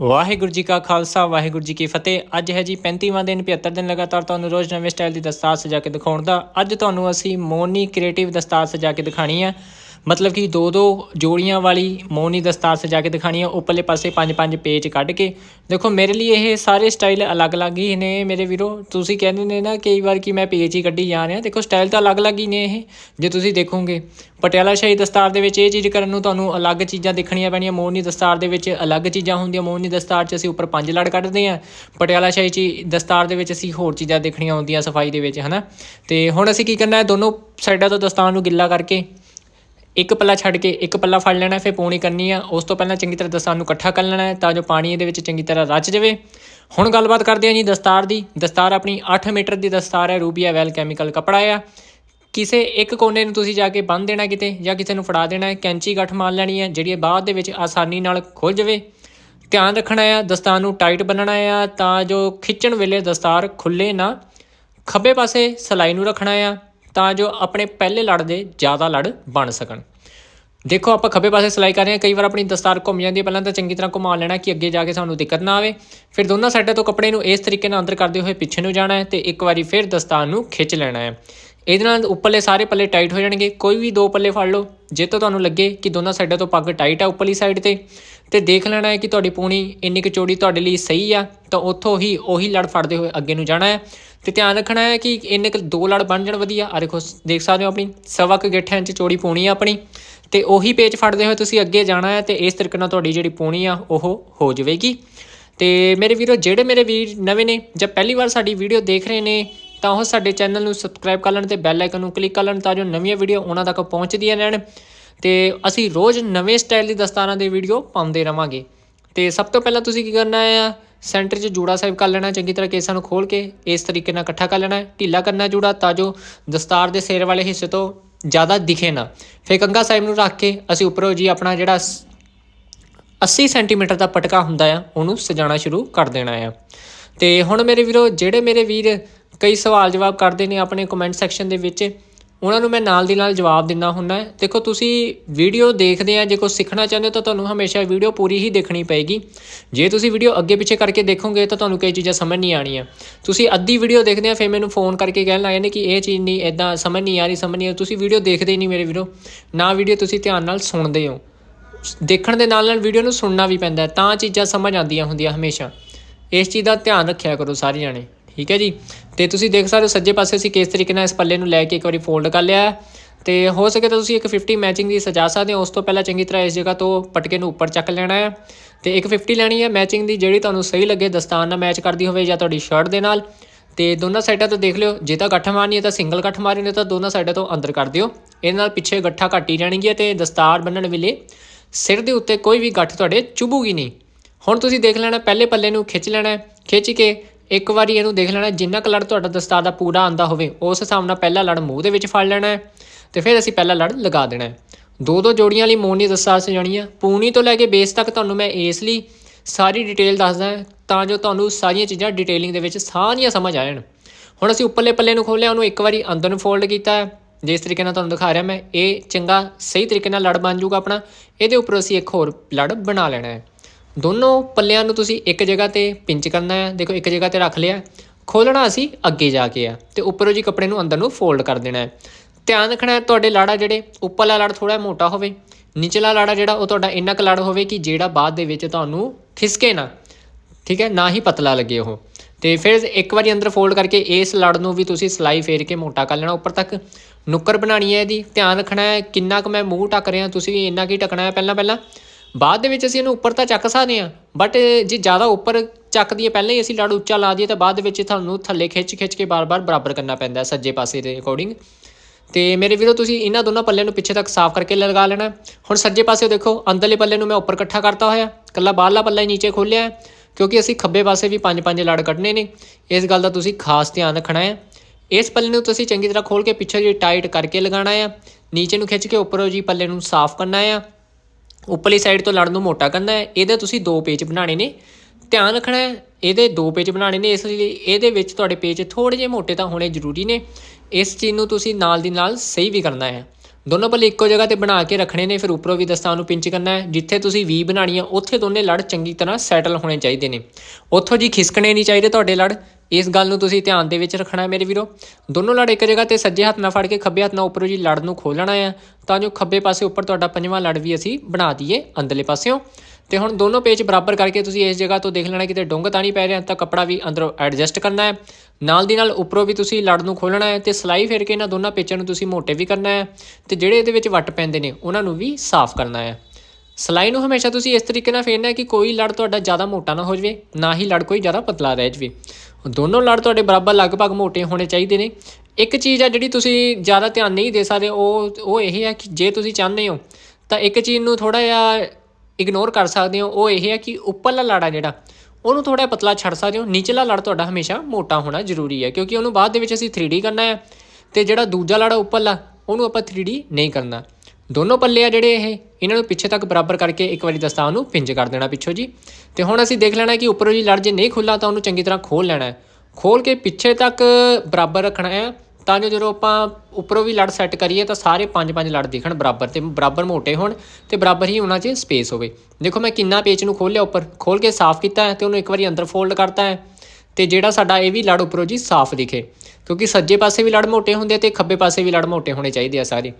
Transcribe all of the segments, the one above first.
ਵਾਹਿਗੁਰੂ ਜੀ ਕਾ ਖਾਲਸਾ, ਵਾਹਿਗੁਰੂ ਜੀ ਕੀ ਫਤਿਹ। ਅੱਜ ਹੈ ਜੀ 35ਵਾਂ ਦਿਨ 75 ਦਿਨ ਲਗਾਤਾਰ ਤੁਹਾਨੂੰ ਰੋਜ਼ ਨਵੇਂ ਸਟਾਈਲ ਦੀ ਦਸਤਾਰ ਸਜਾ ਕੇ ਦਿਖਾਉਣ ਦਾ। ਅੱਜ ਤੁਹਾਨੂੰ ਅਸੀਂ ਮੋਨੀ ਕ੍ਰੀਏਟਿਵ ਦਸਤਾਰ ਸਜਾ ਕੇ ਦਿਖਾਣੀ ਹੈ। ਮਤਲਬ ਕਿ ਦੋ ਦੋ ਜੋੜੀਆਂ ਵਾਲੀ ਮੋਨੀ ਦਸਤਾਰ ਸਜਾ ਕੇ ਦਿਖਾਣੀ ਆ ਉੱਪਰਲੇ ਪਾਸੇ ਪੰਜ ਪੰਜ ਪੇਜ ਕੱਢ ਕੇ। ਦੇਖੋ, ਮੇਰੇ ਲਈ ਇਹ ਸਾਰੇ ਸਟਾਈਲ ਅਲੱਗ-ਅਲੱਗ ਹੀ ਨੇ ਮੇਰੇ ਵੀਰੋ। ਤੁਸੀਂ ਕਹਿੰਦੇ ਨੇ ਨਾ, ਕਈ ਵਾਰ ਕਿ ਮੈਂ ਪੇਜ ਹੀ ਕੱਢੀ ਜਾ ਰਿਹਾ। ਦੇਖੋ ਸਟਾਈਲ ਤਾਂ ਅਲੱਗ-ਅਲੱਗ ਹੀ ਨੇ ਇਹ, ਜੇ ਤੁਸੀਂ ਦੇਖੋਗੇ। ਪਟਿਆਲਾ ਸ਼ਾਹੀ ਦਸਤਾਰ ਦੇ ਵਿੱਚ ਇਹ ਚੀਜ਼ ਕਰਨ ਨੂੰ ਤੁਹਾਨੂੰ ਅਲੱਗ ਚੀਜ਼ਾਂ ਦੇਖਣੀਆਂ ਪੈਣੀਆਂ। ਮੋਹਨੀ ਦਸਤਾਰ ਦੇ ਵਿੱਚ ਅਲੱਗ ਚੀਜ਼ਾਂ ਹੁੰਦੀਆਂ। ਮੋਹਨੀ ਦਸਤਾਰ 'ਚ ਅਸੀਂ ਉੱਪਰ ਪੰਜ ਲੜ ਕੱਢਦੇ ਹਾਂ। ਪਟਿਆਲਾ ਸ਼ਾਹੀ 'ਚ ਦਸਤਾਰ ਦੇ ਵਿੱਚ ਅਸੀਂ ਹੋਰ ਚੀਜ਼ਾਂ ਦੇਖਣੀਆਂ ਹੁੰਦੀਆਂ ਸਫ਼ਾਈ ਦੇ ਵਿੱਚ, ਹਨਾ? ਤੇ ਹੁਣ ਅਸੀਂ ਕੀ ਕਰਨਾ ਹੈ? ਦੋਨੋਂ ਸਾਈਡਾਂ ਤੋਂ ਦਸਤਾਰ ਨੂੰ ਗਿੱਲਾ ਕਰਕੇ ਇੱਕ ਪੱਲਾ ਛੱਡ ਕੇ ਇੱਕ ਪੱਲਾ ਫੜ ਲੈਣਾ, ਫਿਰ ਪੂਣੀ ਕਰਨੀ ਆ। ਉਸ ਤੋਂ ਪਹਿਲਾਂ ਚੰਗੀ ਤਰ੍ਹਾਂ ਦਸਤਾਰ ਨੂੰ ਇਕੱਠਾ ਕਰ ਲੈਣਾ ਹੈ ਤਾਂ ਜੋ ਪਾਣੀ ਇਹਦੇ ਵਿੱਚ ਚੰਗੀ ਤਰ੍ਹਾਂ ਰਚ ਜਾਵੇ। ਹੁਣ ਗੱਲਬਾਤ ਕਰਦੇ ਹਾਂ ਜੀ ਦਸਤਾਰ ਦੀ। ਦਸਤਾਰ ਆਪਣੀ 8 ਮੀਟਰ ਦੀ ਦਸਤਾਰ ਹੈ, ਰੂਬੀਆ ਵੈਲ ਕੈਮੀਕਲ ਕਪੜਾ ਆ। ਕਿਸੇ ਇੱਕ ਕੋਨੇ ਨੂੰ ਤੁਸੀਂ ਜਾ ਕੇ ਬੰਨ ਦੇਣਾ ਕਿਤੇ ਜਾਂ ਕਿਸੇ ਨੂੰ ਫੜਾ ਦੇਣਾ ਹੈ, ਕੈਂਚੀ ਗੱਠ ਮਾਰ ਲੈਣੀ ਹੈ, ਜਿਹੜੀ ਬਾਅਦ ਦੇ ਵਿੱਚ ਆਸਾਨੀ ਨਾਲ ਖੁੱਲ ਜਾਵੇ। ਧਿਆਨ ਰੱਖਣਾ ਆ, ਦਸਤਾਰ ਨੂੰ ਟਾਈਟ ਬੰਨਣਾ ਆ ਤਾਂ ਜੋ ਖਿੱਚਣ ਵੇਲੇ ਦਸਤਾਰ ਖੁੱਲੇ ਨਾ। ਖੱਬੇ ਪਾਸੇ ਸਲਾਈ ਨੂੰ ਰੱਖਣਾ ਆ। ਤਾਂ ਜੋ ਆਪਣੇ ਪਹਿਲੇ ਲੜ ਦੇ ਜ਼ਿਆਦਾ ਲੜ ਬਣ ਸਕਣ। ਦੇਖੋ, ਆਪਾਂ ਖੱਬੇ ਪਾਸੇ ਸਲਾਈ ਕਰ ਰਹੇ ਹਾਂ। ਕਈ ਵਾਰ ਆਪਣੀ ਦਸਤਾਰ ਘੁੰਮ ਜਾਂਦੀ ਹੈ। ਪਹਿਲਾਂ ਤਾਂ ਚੰਗੀ ਤਰ੍ਹਾਂ ਘੁਮਾ ਲੈਣਾ ਕਿ ਅੱਗੇ ਜਾ ਕੇ ਸਾਨੂੰ ਦਿੱਕਤ ਨਾ ਆਵੇ। ਫਿਰ ਦੋਨਾਂ ਸਾਈਡਾਂ ਤੋਂ ਕੱਪੜੇ ਨੂੰ ਇਸ ਤਰੀਕੇ ਨਾਲ ਅੰਦਰ ਕਰਦੇ ਹੋਏ ਪਿੱਛੇ ਨੂੰ ਜਾਣਾ ਹੈ ਤੇ ਇੱਕ ਵਾਰੀ ਫਿਰ ਦਸਤਾਰ ਨੂੰ ਖਿੱਚ ਲੈਣਾ ਹੈ। ਇਹਦੇ ਨਾਲ ਉੱਪਰਲੇ ਸਾਰੇ ਪੱਲੇ ਟਾਈਟ ਹੋ ਜਾਣਗੇ, ਕੋਈ ਵੀ ਦੋ ਪੱਲੇ ਫੜ ਲਓ। ਜੇ ਤਾਂ ਤੁਹਾਨੂੰ ਲੱਗੇ ਕਿ ਦੋਨਾਂ ਸਾਈਡਾਂ ਤੋਂ ਪੱਗ ਟਾਈਟ ਆ ਉੱਪਰਲੀ ਸਾਈਡ ਤੇ ਤੇ ਦੇਖ ਲੈਣਾ ਹੈ ਕਿ ਤੁਹਾਡੀ ਪੂਣੀ ਇੰਨੀ ਕੁ ਚੌੜੀ ਤੁਹਾਡੇ ਲਈ ਸਹੀ ਆ, ਤਾਂ ਉੱਥੋਂ ਹੀ ਉਹੀ ਲੜ ਫੜਦੇ ਹੋਏ ਅੱਗੇ ਨੂੰ ਜਾਣਾ ਹੈ। ਤੇ ਧਿਆਨ ਰੱਖਣਾ ਹੈ ਕਿ ਇੰਨੇ ਕੁ ਦੋ ਲੜ ਬਣ ਜਾਣ ਵਧੀਆ। ਆ ਦੇਖੋ, ਦੇਖ ਸਕਦੇ ਹੋ ਆਪਣੀ, ਸਵਾ ਕੁ ਗਿੱਠਿਆਂ 'ਚ ਚੌੜੀ ਪੂਣੀ ਆ ਆਪਣੀ, ਤੇ ਉਹੀ ਪੇਚ ਫੜਦੇ ਹੋਏ ਤੁਸੀਂ ਅੱਗੇ ਜਾਣਾ ਹੈ, ਤੇ ਇਸ ਤਰੀਕੇ ਨਾਲ ਤੁਹਾਡੀ ਜਿਹੜੀ ਪੂਣੀ ਆ, ਉਹ ਹੋ ਜਾਵੇਗੀ। ਤੇ ਮੇਰੇ ਵੀਰੋ, ਜਿਹੜੇ ਮੇਰੇ ਵੀਰ ਨਵੇਂ ਨੇ ਜਾਂ ਪਹਿਲੀ ਵਾਰ ਸਾਡੀ ਵੀਡੀਓ ਦੇਖ ਰਹੇ ਨੇ ਤਾਂ ਉਹ ਸਾਡੇ ਚੈਨਲ ਨੂੰ ਸਬਸਕ੍ਰਾਈਬ ਕਰ ਲੈਣ ਤੇ ਬੈਲ ਆਈਕਨ ਨੂੰ ਕਲਿੱਕ ਕਰ ਲੈਣ ਤਾਂ ਜੋ ਨਵੀਆਂ ਵੀਡੀਓ ਉਹਨਾਂ ਤੱਕ ਪਹੁੰਚਦੀਆਂ ਰਹਿਣ। ਤੇ ਅਸੀਂ ਰੋਜ਼ ਨਵੇਂ ਸਟਾਈਲ ਦੀ ਦਸਤਾਰਾਂ ਦੇ ਵੀਡੀਓ ਪਾਉਂਦੇ ਰਵਾਂਗੇ। ਤੇ ਸਭ ਤੋਂ ਪਹਿਲਾਂ ਤੁਸੀਂ ਕੀ ਕਰਨਾ ਹੈ ਸੈਂਟਰ 'ਚ ਜੂੜਾ ਸਾਹਿਬ ਕਰ ਲੈਣਾ, ਚੰਗੀ ਤਰ੍ਹਾਂ ਕੇਸਾਂ ਨੂੰ ਖੋਲ ਕੇ ਇਸ ਤਰੀਕੇ ਨਾਲ ਇਕੱਠਾ ਕਰ ਲੈਣਾ ਹੈ ਢੀਲਾ ਕਰਨਾ ਜੂੜਾ ਤਾਂ ਜੋ ਦਸਤਾਰ ਦੇ ਸਿਰ ਵਾਲੇ ਹਿੱਸੇ ਤੋਂ ਜ਼ਿਆਦਾ ਦਿਖੇ ਨਾ। ਫਿਰ ਕੰਗਾ ਸਾਹਿਬ ਨੂੰ ਰੱਖ ਕੇ ਅਸੀਂ ਉੱਪਰੋਂ ਜੀ ਆਪਣਾ ਜਿਹੜਾ 80 ਸੈਂਟੀਮੀਟਰ ਦਾ ਪਟਕਾ ਹੁੰਦਾ ਆ, ਉਹਨੂੰ ਸਜਾਣਾ ਸ਼ੁਰੂ ਕਰ ਦੇਣਾ ਆ। ਤੇ ਹੁਣ ਮੇਰੇ ਵੀਰੋ, ਜਿਹੜੇ ਮੇਰੇ ਵੀਰ ਕਈ ਸਵਾਲ ਜਵਾਬ ਕਰਦੇ ਨੇ ਆਪਣੇ ਕਮੈਂਟ ਸੈਕਸ਼ਨ ਦੇ ਵਿੱਚ। ਉਹਨਾਂ ਨੂੰ ਮੈਂ ਨਾਲ ਦੀ ਨਾਲ ਜਵਾਬ ਦਿੰਦਾ ਹੁੰਦਾ। ਦੇਖੋ, ਤੁਸੀਂ ਵੀਡੀਓ ਦੇਖਦੇ ਆ, ਜੇ ਕੋਈ ਸਿੱਖਣਾ ਚਾਹੁੰਦੇ ਹੋ ਤਾਂ ਤੁਹਾਨੂੰ ਹਮੇਸ਼ਾ ਵੀਡੀਓ ਪੂਰੀ ਹੀ ਦੇਖਣੀ ਪਏਗੀ। ਜੇ ਤੁਸੀਂ ਵੀਡੀਓ ਅੱਗੇ ਪਿੱਛੇ ਕਰਕੇ ਦੇਖੋਗੇ ਤਾਂ ਤੁਹਾਨੂੰ ਕਈ ਚੀਜ਼ਾਂ ਸਮਝ ਨਹੀਂ ਆਣੀਆਂ ਤੁਸੀਂ ਅੱਧੀ ਵੀਡੀਓ ਦੇਖਦੇ ਆ, ਫਿਰ ਮੈਨੂੰ ਫੋਨ ਕਰਕੇ ਕਹਿਣ ਲੱਗ ਜਾਂਦੇ ਕਿ ਇਹ ਚੀਜ਼ ਨਹੀਂ ਐਦਾਂ ਸਮਝ ਨਹੀਂ ਆ ਰਹੀ, ਸਮਝ ਨਹੀਂ ਆ ਤੁਸੀਂ ਵੀਡੀਓ ਦੇਖਦੇ ਹੀ ਨਹੀਂ ਮੇਰੇ ਵੀਰੋ। ਨਾ ਵੀਡੀਓ ਤੁਸੀਂ ਧਿਆਨ ਨਾਲ ਸੁਣਦੇ ਹੋ। ਦੇਖਣ ਦੇ ਨਾਲ ਨਾਲ ਵੀਡੀਓ ਨੂੰ ਸੁਣਨਾ ਵੀ ਪੈਂਦਾ ਤਾਂ ਚੀਜ਼ਾਂ ਸਮਝ ਆਉਂਦੀਆਂ ਹੁੰਦੀਆਂ ਹਮੇਸ਼ਾ। ਇਸ ਚੀਜ਼ ਦਾ ਧਿਆਨ ਰੱਖਿਆ ਕਰੋ ਸਾਰੇ ਜਾਣੇ ਠੀਕ ਹੈ ਜੀ। ਤੇ ਤੁਸੀਂ ਦੇਖ ਸਕਦੇ ਹੋ ਸੱਜੇ ਪਾਸੇ ਅਸੀਂ ਕਿਸ ਤਰੀਕੇ ਨਾਲ ਇਸ ਪੱਲੇ ਨੂੰ ਲੈ ਕੇ ਇੱਕ ਵਾਰੀ ਫੋਲਡ ਕਰ ਲਿਆ ਤੇ ਹੋ ਸਕੇ ਤਾਂ ਤੁਸੀਂ ਇੱਕ 50 ਮੈਚਿੰਗ ਦੀ ਸਜਾ ਸਕਦੇ ਹੋ। ਉਸ ਤੋਂ ਪਹਿਲਾਂ ਚੰਗੀ ਤਰ੍ਹਾਂ ਇਸ ਜਗ੍ਹਾ ਤੋਂ ਪਟਕੇ ਨੂੰ ਉੱਪਰ ਚੱਕ ਲੈਣਾ ਹੈ। ਤੇ ਇੱਕ 50 ਲੈਣੀ ਹੈ ਮੈਚਿੰਗ ਦੀ, ਜਿਹੜੀ ਤੁਹਾਨੂੰ ਸਹੀ ਲੱਗੇ, ਦਸਤਾਨ ਨਾਲ ਮੈਚ ਕਰਦੀ ਹੋਵੇ ਜਾਂ ਤੁਹਾਡੀ ਸ਼ਰਟ ਦੇ ਨਾਲ। ਤੇ ਦੋਨਾਂ ਸਾਈਡਾਂ ਤੋਂ ਦੇਖ ਲਿਓ, ਜੇ ਤਾਂ ਗੱਠ ਮਾਰਨੀ ਹੈ ਤਾਂ ਸਿੰਗਲ ਗੱਠ ਮਾਰਨੀ ਹੈ ਤਾਂ ਦੋਨਾਂ ਸਾਈਡਾਂ ਤੋਂ ਅੰਦਰ ਕਰ ਦਿਓ। ਇਹਦੇ ਨਾਲ ਪਿੱਛੇ ਗੱਠਾ ਘੱਟੀ ਜਾਣਗੀ ਤੇ ਦਸਤਾਰ ਬੰਨਣ ਵੇਲੇ ਸਿਰ ਦੇ ਉੱਤੇ ਕੋਈ ਵੀ ਗੱਠ ਤੁਹਾਡੇ ਚੁਭੂਗੀ ਨਹੀਂ। ਹੁਣ ਤੁਸੀਂ ਦੇਖ ਲੈਣਾ, ਪਹਿਲੇ ਪੱਲੇ ਨੂੰ ਖਿੱਚ ਲੈਣਾ ਖਿੱਚ ਕੇ ਇੱਕ ਵਾਰੀ ਇਹਨੂੰ ਦੇਖ ਲੈਣਾ, ਜਿੰਨਾ ਕੁ ਲੜ ਤੁਹਾਡਾ ਦਸਤਾਰ ਦਾ ਪੂਰਾ ਆਂਦਾ ਹੋਵੇ, ਉਸ ਹਿਸਾਬ ਨਾਲ ਪਹਿਲਾ ਲੜ ਮੂੰਹ ਦੇ ਵਿੱਚ ਫੜ ਲੈਣਾ ਹੈ ਤੇ ਫਿਰ ਅਸੀਂ ਪਹਿਲਾ ਲੜ ਲਗਾ ਦੇਣਾ ਹੈ। ਦੋ ਦੋ ਜੋੜੀਆਂ ਲਈ ਮੋਨੀ ਦਸਤਾਰ ਸਜਾਣੀ ਆ ਪੂਣੀ ਤੋਂ ਲੈ ਕੇ ਬੇਸ ਤੱਕ ਤੁਹਾਨੂੰ ਮੈਂ ਇਸ ਲਈ ਸਾਰੀ ਡਿਟੇਲ ਦੱਸਦਾ ਤਾਂ ਜੋ ਤੁਹਾਨੂੰ ਸਾਰੀਆਂ ਚੀਜ਼ਾਂ ਡਿਟੇਲਿੰਗ ਦੇ ਵਿੱਚ ਸਾਰੀਆਂ ਸਮਝ ਆ ਜਾਣ। ਹੁਣ ਅਸੀਂ ਉੱਪਰਲੇ ਪੱਲੇ ਨੂੰ ਖੋਲਿਆ ਉਹਨੂੰ ਇੱਕ ਵਾਰੀ ਅੰਦਰ ਨੂੰ ਫੋਲਡ ਕੀਤਾ ਜਿਸ ਤਰੀਕੇ ਨਾਲ ਤੁਹਾਨੂੰ ਦਿਖਾ ਰਿਹਾ ਮੈਂ, ਇਹ ਚੰਗਾ ਸਹੀ ਤਰੀਕੇ ਨਾਲ ਲੜ ਬਣ ਜਾਊਗਾ ਆਪਣਾ। ਇਹਦੇ ਉੱਪਰ ਅਸੀਂ ਇੱਕ ਹੋਰ ਲੜ ਬਣਾ ਲੈਣਾ ਹੈ। ਦੋਨੋਂ ਪੱਲਿਆਂ ਨੂੰ ਤੁਸੀਂ ਇੱਕ ਜਗ੍ਹਾ ਤੇ ਪਿੰਚ ਕਰਨਾ ਹੈ। ਦੇਖੋ, ਇੱਕ ਜਗ੍ਹਾ ਤੇ ਰੱਖ ਲਿਆ ਖੋਲਣਾ ਅਸੀਂ ਅੱਗੇ ਜਾ ਕੇ ਆ। ਤੇ ਉੱਪਰੋਂ ਜੀ ਕੱਪੜੇ ਨੂੰ ਅੰਦਰ ਨੂੰ ਫੋਲਡ ਕਰ ਦੇਣਾ ਹੈ। ਧਿਆਨ ਰੱਖਣਾ ਹੈ ਤੁਹਾਡੇ ਲਾੜਾ ਜਿਹੜੇ, ਉੱਪਰਲਾ ਲੜ ਥੋੜਾ ਮੋਟਾ ਹੋਵੇ, ਨਿਚਲਾ ਲਾੜਾ ਜਿਹੜਾ ਉਹ ਤੁਹਾਡਾ ਇੰਨਾ ਕੁ ਲੜ ਹੋਵੇ ਕਿ ਜਿਹੜਾ ਬਾਅਦ ਦੇ ਵਿੱਚ ਤੁਹਾਨੂੰ ਖਿਸਕੇ ਨਾ। ਠੀਕ ਹੈ, ਨਾ ਹੀ ਪਤਲਾ ਲੱਗੇ ਉਹ। ਤੇ ਫਿਰ ਇੱਕ ਵਾਰੀ ਅੰਦਰ ਫੋਲਡ ਕਰਕੇ ਇਸ ਲੜ ਨੂੰ ਵੀ ਤੁਸੀਂ ਸਲਾਈ ਫੇਰ ਕੇ ਮੋਟਾ ਕਰ ਲੈਣਾ ਉੱਪਰ ਤੱਕ। ਨੁੱਕਰ ਬਣਾਣੀ ਹੈ ਇਹਦੀ। ਧਿਆਨ ਰੱਖਣਾ ਹੈ ਕਿੰਨਾ ਕੁ ਮੈਂ ਮੂੰਹ ਟੱਕ ਰਿਹਾ, ਤੁਸੀਂ ਵੀ ਇੰਨਾ ਕੀ ਟਕਣਾ ਹੈ ਪਹਿਲਾਂ ਪਹਿਲਾਂ ਬਾਅਦ ਦੇ ਵਿੱਚ ਅਸੀਂ ਇਹਨੂੰ ਉੱਪਰ ਤਾਂ ਚੱਕ ਸਕਦੇ ਹਾਂ ਬਟ ਜੇ ਜ਼ਿਆਦਾ ਉੱਪਰ ਚੱਕਦੀ ਹੈ, ਪਹਿਲਾਂ ਹੀ ਅਸੀਂ ਲੜ ਉੱਚਾ ਲਾ ਦਈਏ ਤਾਂ ਬਾਅਦ ਦੇ ਵਿੱਚ ਤੁਹਾਨੂੰ ਥੱਲੇ ਖਿੱਚ ਖਿੱਚ ਕੇ ਬਾਰ-ਬਾਰ ਬਰਾਬਰ ਕਰਨਾ ਪੈਂਦਾ ਹੈ ਸੱਜੇ ਪਾਸੇ ਦੇ ਅਕੋਰਡਿੰਗ ਤੇ ਮੇਰੇ ਵੀਰੋ, ਤੁਸੀਂ ਇਹਨਾਂ ਦੋਨਾਂ ਪੱਲਿਆਂ ਨੂੰ ਪਿੱਛੇ ਤੱਕ ਸਾਫ਼ ਕਰਕੇ ਲਗਾ ਲੈਣਾ ਹੁਣ ਸੱਜੇ ਪਾਸੇ ਦੇਖੋ, ਅੰਦਰਲੇ ਪੱਲੇ ਨੂੰ ਮੈਂ ਉੱਪਰ ਇਕੱਠਾ ਕਰਤਾ ਹੋਇਆ ਕੱਲਾ ਬਾਹਰਲਾ ਪੱਲਾ ਹੀ ਨੀਚੇ ਖੋਲਿਆ ਕਿਉਂਕਿ ਅਸੀਂ ਖੱਬੇ ਪਾਸੇ ਵੀ ਪੰਜ ਪੰਜ ਲੜ ਕੱਢਨੇ ਨੇ। ਇਸ ਗੱਲ ਦਾ ਤੁਸੀਂ ਖਾਸ ਧਿਆਨ ਰੱਖਣਾ ਹੈ। ਇਸ ਪੱਲੇ ਨੂੰ ਤੁਸੀਂ ਚੰਗੀ ਤਰ੍ਹਾਂ ਖੋਲ ਕੇ ਪਿੱਛੇ ਜੀ ਟਾਈਟ ਕਰਕੇ ਲਗਾਉਣਾ ਹੈ, ਨੀਚੇ ਨੂੰ ਖਿੱਚ ਕੇ ਉੱਪਰੋਂ ਜੀ ਪੱਲੇ ਨੂੰ ਸਾਫ਼ ਕਰਨਾ ਹੈ। ਉੱਪਰਲੀ ਸਾਈਡ ਤੋਂ ਲੜ ਨੂੰ ਮੋਟਾ ਕਰਨਾ ਹੈ। ਇਹਦੇ ਤੁਸੀਂ ਦੋ ਪੇਜ ਬਣਾਉਣੇ ਨੇ। ਧਿਆਨ ਰੱਖਣਾ ਹੈ, ਇਹਦੇ ਦੋ ਪੇਜ ਬਣਾਉਣੇ ਨੇ। ਇਸ ਲਈ ਇਹਦੇ ਵਿੱਚ ਤੁਹਾਡੇ ਪੇਜ ਥੋੜੇ ਜਿਹੇ ਮੋਟੇ ਤਾਂ ਹੋਣੇ ਜ਼ਰੂਰੀ ਨੇ। ਇਸ ਚੀਜ਼ ਨੂੰ ਤੁਸੀਂ ਨਾਲ ਦੀ ਨਾਲ ਸਹੀ ਵੀ ਕਰਨਾ ਹੈ। ਦੋਨੋਂ ਪੱਲੇ ਇੱਕੋ ਜਗ੍ਹਾ ਤੇ ਬਣਾ ਕੇ ਰੱਖਣੇ ਨੇ, ਫਿਰ ਉੱਪਰੋਂ ਵੀ ਦਸਤਾਰ ਨੂੰ ਪਿੰਚ ਕਰਨਾ ਹੈ। ਜਿੱਥੇ ਤੁਸੀਂ ਵੀ ਬਣਾਣੀ ਹੈ ਉੱਥੇ ਦੋਨੇ ਲੜ ਚੰਗੀ ਤਰ੍ਹਾਂ ਸੈਟਲ ਹੋਣੇ ਚਾਹੀਦੇ ਨੇ। ਉੱਥੋਂ ਜੀ ਖਿਸਕਣੇ ਨਹੀਂ ਚਾਹੀਦੇ ਤੁਹਾਡੇ ਲੜ ਇਸ ਗੱਲ ਨੂੰ ਤੁਸੀਂ ਧਿਆਨ ਦੇ ਵਿੱਚ ਰੱਖਣਾ ਹੈ ਮੇਰੇ ਵੀਰੋ। ਦੋਨੋਂ ਲੜ ਇੱਕ ਜਗ੍ਹਾ ਤੇ ਸੱਜੇ ਹੱਥ ਨਾਲ ਫੜ ਕੇ ਖੱਬੇ ਹੱਥ ਨਾਲ ਉੱਪਰੋਂ ਜੀ ਲੜ ਨੂੰ ਖੋਲਣਾ ਹੈ। ਤਾਂ ਜੋ ਖੱਬੇ ਪਾਸੇ ਉੱਪਰ ਤੁਹਾਡਾ ਪੰਜਵਾਂ ਲੜ ਵੀ ਅਸੀਂ ਬਣਾ ਦਈਏ ਅੰਦਰਲੇ ਪਾਸਿਓਂ। ਤੇ ਹੁਣ ਦੋਨੋਂ ਪੇਚ ਬਰਾਬਰ ਕਰਕੇ ਤੁਸੀਂ ਇਸ ਜਗ੍ਹਾ ਤੋਂ ਦੇਖ ਲੈਣਾ ਕਿਤੇ ਡੁੰਗ ਤਾਂ ਨਹੀਂ ਪੈ ਰਿਹਾ, ਤਾਂ ਕੱਪੜਾ ਵੀ ਅੰਦਰੋਂ ਐਡਜਸਟ ਕਰਨਾ ਹੈ। ਨਾਲ ਦੀ ਨਾਲ ਉੱਪਰੋਂ ਵੀ ਤੁਸੀਂ ਲੜ ਨੂੰ ਖੋਲਣਾ ਹੈ ਤੇ ਸਲਾਈ ਫੇਰ ਕੇ ਇਹਨਾਂ ਦੋਨਾਂ ਪੇਚਾਂ ਨੂੰ ਤੁਸੀਂ ਮੋਟੇ ਵੀ ਕਰਨਾ ਹੈ ਤੇ ਜਿਹੜੇ ਇਹਦੇ ਵਿੱਚ ਵੱਟ ਪੈਂਦੇ ਨੇ, ਉਹਨਾਂ ਨੂੰ ਵੀ ਸਾਫ਼ ਕਰਨਾ ਹੈ। ਸਲਾਈ ਨੂੰ ਹਮੇਸ਼ਾ ਤੁਸੀਂ ਇਸ ਤਰੀਕੇ ਨਾਲ ਫੇਰਨਾ ਹੈ ਕਿ ਕੋਈ ਲੜ ਤੁਹਾਡਾ ਜ਼ਿਆਦਾ ਮੋਟਾ ਨਾ ਹੋ ਜਾਵੇ, ਨਾ ਹੀ ਲੜ ਕੋਈ ਜ਼ਿਆਦਾ ਪਤਲਾ ਰਹਿ ਜਾਵੇ। ਦੋਨੋਂ ਲੜ ਤੁਹਾਡੇ ਬਰਾਬਰ ਲਗਭਗ ਮੋਟੇ ਹੋਣੇ ਚਾਹੀਦੇ ਨੇ। ਇੱਕ ਚੀਜ਼ ਆ ਜਿਹੜੀ ਤੁਸੀਂ ਜ਼ਿਆਦਾ ਧਿਆਨ ਨਹੀਂ ਦੇ ਸਕਦੇ, ਉਹ ਉਹ ਇਹ ਹੈ ਕਿ ਜੇ ਤੁਸੀਂ ਚਾਹੁੰਦੇ ਹੋ, ਤਾਂ ਇੱਕ ਚੀਜ਼ ਨੂੰ ਥੋੜਾ ਜਿਹਾ ਇਗਨੋਰ ਕਰ ਸਕਦੇ ਹੋ। ਉਹ ਇਹ ਹੈ ਕਿ ਉੱਪਰਲਾ ਲੜ ਆ ਜਿਹੜਾ, ਉਹਨੂੰ ਥੋੜਾ ਪਤਲਾ ਛੱਡ ਸਕਦੇ ਹੋ। ਨੀਚਲਾ ਲੜ ਤੁਹਾਡਾ ਹਮੇਸ਼ਾ ਮੋਟਾ ਹੋਣਾ ਜ਼ਰੂਰੀ ਹੈ ਕਿਉਂਕਿ ਉਹਨੂੰ ਬਾਅਦ ਦੇ ਵਿੱਚ ਅਸੀਂ 3D ਕਰਨਾ ਹੈ ਤੇ ਜਿਹੜਾ ਦੂਜਾ ਲੜ ਉੱਪਰਲਾ, ਉਹਨੂੰ ਆਪਾਂ 3D ਨਹੀਂ ਕਰਨਾ। ਦੋਨੋਂ ਪੱਲੇ ਆ ਜਿਹੜੇ ਇਹ, ਇਹਨਾਂ ਨੂੰ ਪਿੱਛੇ ਤੱਕ ਬਰਾਬਰ ਕਰਕੇ ਇੱਕ ਵਾਰੀ ਦਸਤਾਰ ਨੂੰ ਪਿੰਜ ਕਰ ਦੇਣਾ ਪਿੱਛੋਂ ਜੀ। ਤੇ ਹੁਣ ਅਸੀਂ ਦੇਖ ਲੈਣਾ ਕਿ ਉੱਪਰੋਂ ਜੀ ਲੜ ਜੇ ਨਹੀਂ ਖੁੱਲਾ ਤਾਂ ਉਹਨੂੰ ਚੰਗੀ ਤਰ੍ਹਾਂ ਖੋਲ ਲੈਣਾ ਹੈ। ਖੋਲ ਕੇ ਪਿੱਛੇ ਤੱਕ ਬਰਾਬਰ ਰੱਖਣਾ ਹੈ, ਤਾਂ ਜੋ ਜਦੋਂ ਆਪਾਂ ਉੱਪਰੋਂ ਵੀ ਲੜ ਸੈੱਟ ਕਰੀਏ ਤਾਂ ਸਾਰੇ ਪੰਜ ਪੰਜ ਲੜ ਦਿਖਣ ਬਰਾਬਰ ਤੇ ਬਰਾਬਰ ਮੋਟੇ ਹੋਣ ਤੇ ਬਰਾਬਰ ਹੀ ਉਹਨਾਂ 'ਚ ਸਪੇਸ ਹੋਵੇ। ਦੇਖੋ ਮੈਂ ਕਿੰਨਾ ਪੇਚ ਨੂੰ ਖੋਲਿਆ ਉੱਪਰ ਖੋਲ ਕੇ ਸਾਫ਼ ਕੀਤਾ ਹੈ ਤੇ ਉਹਨੂੰ ਇੱਕ ਵਾਰੀ ਅੰਦਰ ਫੋਲਡ ਕਰਤਾ ਹੈ ਤੇ ਜਿਹੜਾ ਸਾਡਾ ਇਹ ਵੀ ਲੜ ਉੱਪਰੋਂ ਜੀ ਸਾਫ਼ ਦਿਖੇ। ਕਿਉਂਕਿ ਸੱਜੇ ਪਾਸੇ ਵੀ ਲੜ ਮੋਟੇ ਹੁੰਦੇ ਆ ਤੇ ਖੱਬੇ ਪਾਸੇ ਵੀ ਲੜ ਮੋਟੇ ਹੋਣੇ ਚਾਹੀਦੇ ਆ ਸਾਰੇ।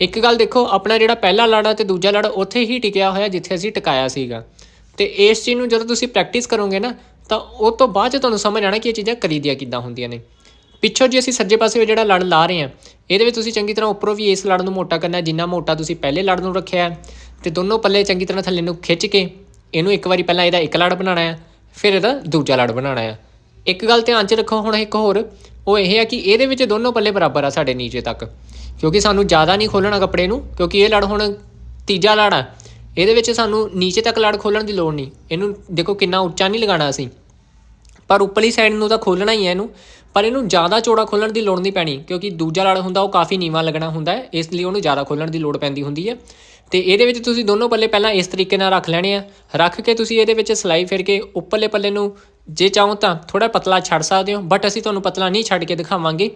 ਇੱਕ ਗੱਲ ਦੇਖੋ, ਆਪਣਾ ਜਿਹੜਾ ਪਹਿਲਾ ਲੜ ਆ ਤੇ ਦੂਜਾ ਲੜ ਉੱਥੇ ਹੀ ਟਿਕਿਆ ਹੋਇਆ ਜਿੱਥੇ ਅਸੀਂ ਟਿਕਾਇਆ ਸੀਗਾ। ਤੇ ਇਸ ਚੀਜ਼ ਨੂੰ ਜਦੋਂ ਤੁਸੀਂ ਪ੍ਰੈਕਟਿਸ ਕਰੋਗੇ ਨਾ, ਤਾਂ ਉਹ ਤੋਂ ਬਾਅਦ ਚ ਤੁਹਾਨੂੰ ਸਮਝ ਆਣਾ ਕਿ ਇਹ ਚੀਜ਼ਾਂ ਕਰੀਦੀਆਂ ਕਿੱਦਾਂ ਹੁੰਦੀਆਂ ਨੇ। ਪਿੱਛੋਂ ਜੇ ਅਸੀਂ ਸੱਜੇ ਪਾਸੇ ਜਿਹੜਾ ਲੜ ਲਾ ਰਹੇ ਹਾਂ ਇਹਦੇ ਵਿੱਚ ਤੁਸੀਂ ਚੰਗੀ ਤਰ੍ਹਾਂ ਉੱਪਰੋਂ ਵੀ ਇਸ ਲੜ ਨੂੰ ਮੋਟਾ ਕਰਨਾ, ਜਿੰਨਾ ਮੋਟਾ ਤੁਸੀਂ ਪਹਿਲੇ ਲੜ ਨੂੰ ਰੱਖਿਆ ਹੈ ਤੇ ਦੋਨੋਂ ਪੱਲੇ ਚੰਗੀ ਤਰ੍ਹਾਂ ਥੱਲੇ ਨੂੰ ਖਿੱਚ ਕੇ ਇਹਨੂੰ ਇੱਕ ਵਾਰੀ ਪਹਿਲਾਂ ਇਹਦਾ ਇੱਕ ਲੜ ਬਣਾਉਣਾ ਹੈ ਫਿਰ ਇਹਦਾ ਦੂਜਾ ਲੜ ਬਣਾਉਣਾ ਹੈ ਇੱਕ ਗੱਲ ਧਿਆਨ 'ਚ ਰੱਖੋ, ਹੁਣ ਇੱਕ ਹੋਰ ਉਹ ਇਹ ਹੈ ਕਿ ਇਹਦੇ ਵਿੱਚ ਦੋਨੋਂ ਪੱਲੇ ਬਰਾਬਰ ਆ ਸਾਡੇ ਨੀਚੇ ਤੱਕ। ਕਿਉਂਕਿ ਸਾਨੂੰ ਜ਼ਿਆਦਾ ਨਹੀਂ ਖੋਲਣਾ ਕੱਪੜੇ ਨੂੰ, ਕਿਉਂਕਿ ਇਹ ਲੜ ਹੁਣ ਤੀਜਾ ਲੜ ਆ। ਇਹਦੇ ਵਿੱਚ ਸਾਨੂੰ ਨੀਚੇ ਤੱਕ ਲੜ ਖੋਲਣ ਦੀ ਲੋੜ ਨਹੀਂ। ਇਹਨੂੰ ਦੇਖੋ ਕਿੰਨਾ ਉੱਚਾ ਨਹੀਂ ਲਗਾਉਣਾ ਅਸੀਂ। ਪਰ ਉੱਪਰਲੀ ਸਾਈਡ ਨੂੰ ਤਾਂ ਖੋਲਣਾ ਹੀ ਹੈ ਇਹਨੂੰ। ਪਰ ਇਹਨੂੰ ਜ਼ਿਆਦਾ ਚੌੜਾ ਖੋਲਣ ਦੀ ਲੋੜ ਨਹੀਂ ਪੈਣੀ, ਕਿਉਂਕਿ ਦੂਜਾ ਲੜ ਹੁੰਦਾ, ਉਹ ਕਾਫੀ ਨੀਵਾਂ ਲੱਗਣਾ ਹੁੰਦਾ ਹੈ। ਇਸ ਲਈ ਉਹਨੂੰ ਜ਼ਿਆਦਾ ਖੋਲਣ ਦੀ ਲੋੜ ਪੈਂਦੀ ਹੁੰਦੀ ਹੈ। ਤੇ ਇਹਦੇ ਵਿੱਚ ਤੁਸੀਂ ਦੋਨੋਂ ਪੱਲੇ ਪਹਿਲਾਂ ਇਸ ਤਰੀਕੇ ਨਾਲ ਰੱਖ ਲੈਣੇ ਆ। ਰੱਖ ਕੇ ਤੁਸੀਂ ਇਹਦੇ ਵਿੱਚ ਸਲਾਈ ਫਿਰ ਕੇ ਉੱਪਰਲੇ ਪੱਲੇ ਨੂੰ ਜੇ ਚਾਹੋ ਤਾਂ ਥੋੜਾ ਪਤਲਾ ਛੱਡ ਸਕਦੇ ਹੋ ਬਟ ਅਸੀਂ ਤੁਹਾਨੂੰ ਪਤਲਾ ਨਹੀਂ ਛੱਡ ਕੇ ਦਿਖਾਵਾਂਗੇ।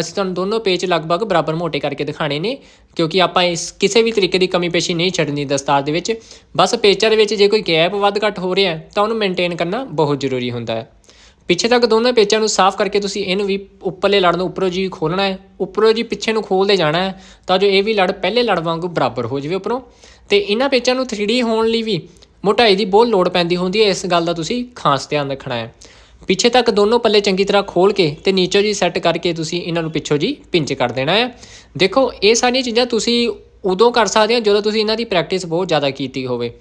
ਅਸੀਂ ਤੁਹਾਨੂੰ ਦੋਨੋਂ ਪੇਚ ਲਗਭਗ ਬਰਾਬਰ ਮੋਟੇ ਕਰਕੇ ਦਿਖਾਣੇ ਨੇ, ਕਿਉਂਕਿ ਆਪਾਂ ਇਸ ਕਿਸੇ ਵੀ ਤਰੀਕੇ ਦੀ ਕਮੀ ਪੇਸ਼ੀ ਨਹੀਂ ਛੱਡਣੀ ਦਸਤਾਰ ਦੇ ਵਿੱਚ। ਬਸ ਪੇਚਾਂ ਦੇ ਵਿੱਚ ਜੇ ਕੋਈ ਗੈਪ ਵੱਧ ਘੱਟ ਹੋ ਰਿਹਾ, ਤਾਂ ਉਹਨੂੰ ਮੇਨਟੇਨ ਕਰਨਾ ਬਹੁਤ ਜ਼ਰੂਰੀ ਹੁੰਦਾ ਹੈ। ਪਿੱਛੇ ਤੱਕ ਦੋਨਾਂ ਪੇਚਾਂ ਨੂੰ ਸਾਫ਼ ਕਰਕੇ ਤੁਸੀਂ ਇਹਨੂੰ ਵੀ ਉੱਪਰਲੇ ਲੜ ਨੂੰ ਉੱਪਰੋਂ ਜੀ ਖੋਲਣਾ ਹੈ, ਉੱਪਰੋਂ ਜੀ ਪਿੱਛੇ ਨੂੰ ਖੋਲਦੇ ਜਾਣਾ ਹੈ, ਤਾਂ ਜੋ ਇਹ ਵੀ ਲੜ ਪਹਿਲੇ ਲੜ ਵਾਂਗੂ ਬਰਾਬਰ ਹੋ ਜਾਵੇ ਉੱਪਰੋਂ। ਤੇ ਇਹਨਾਂ ਪੇਚਾਂ ਨੂੰ 3D ਹੋਣ ਲਈ ਵੀ ਮੋਟਾਈ ਦੀ ਬਹੁਤ ਲੋੜ ਪੈਂਦੀ ਹੁੰਦੀ ਹੈ, ਇਸ ਗੱਲ ਦਾ ਤੁਸੀਂ ਖਾਸ ਧਿਆਨ ਰੱਖਣਾ ਹੈ। ਪਿੱਛੇ ਤੱਕ ਦੋਨੋਂ ਪੱਲੇ ਚੰਗੀ ਤਰ੍ਹਾਂ ਖੋਲ ਕੇ ਤੇ ਨੀਚੋਂ ਜੀ ਸੈੱਟ ਕਰਕੇ ਤੁਸੀਂ ਇਹਨਾਂ ਨੂੰ ਪਿੱਛੋਂ ਜੀ ਪਿੰਚ ਕਰ ਦੇਣਾ ਹੈ। ਦੇਖੋ, ਇਹ ਸਾਰੀਆਂ ਚੀਜ਼ਾਂ ਤੁਸੀਂ ਉਦੋਂ ਕਰ ਸਕਦੇ ਹੋ ਜਦੋਂ ਤੁਸੀਂ ਇਹਨਾਂ ਦੀ ਪ੍ਰੈਕਟਿਸ ਬਹੁਤ ਜ਼ਿਆਦਾ ਕੀਤੀ ਹੋਵੇ।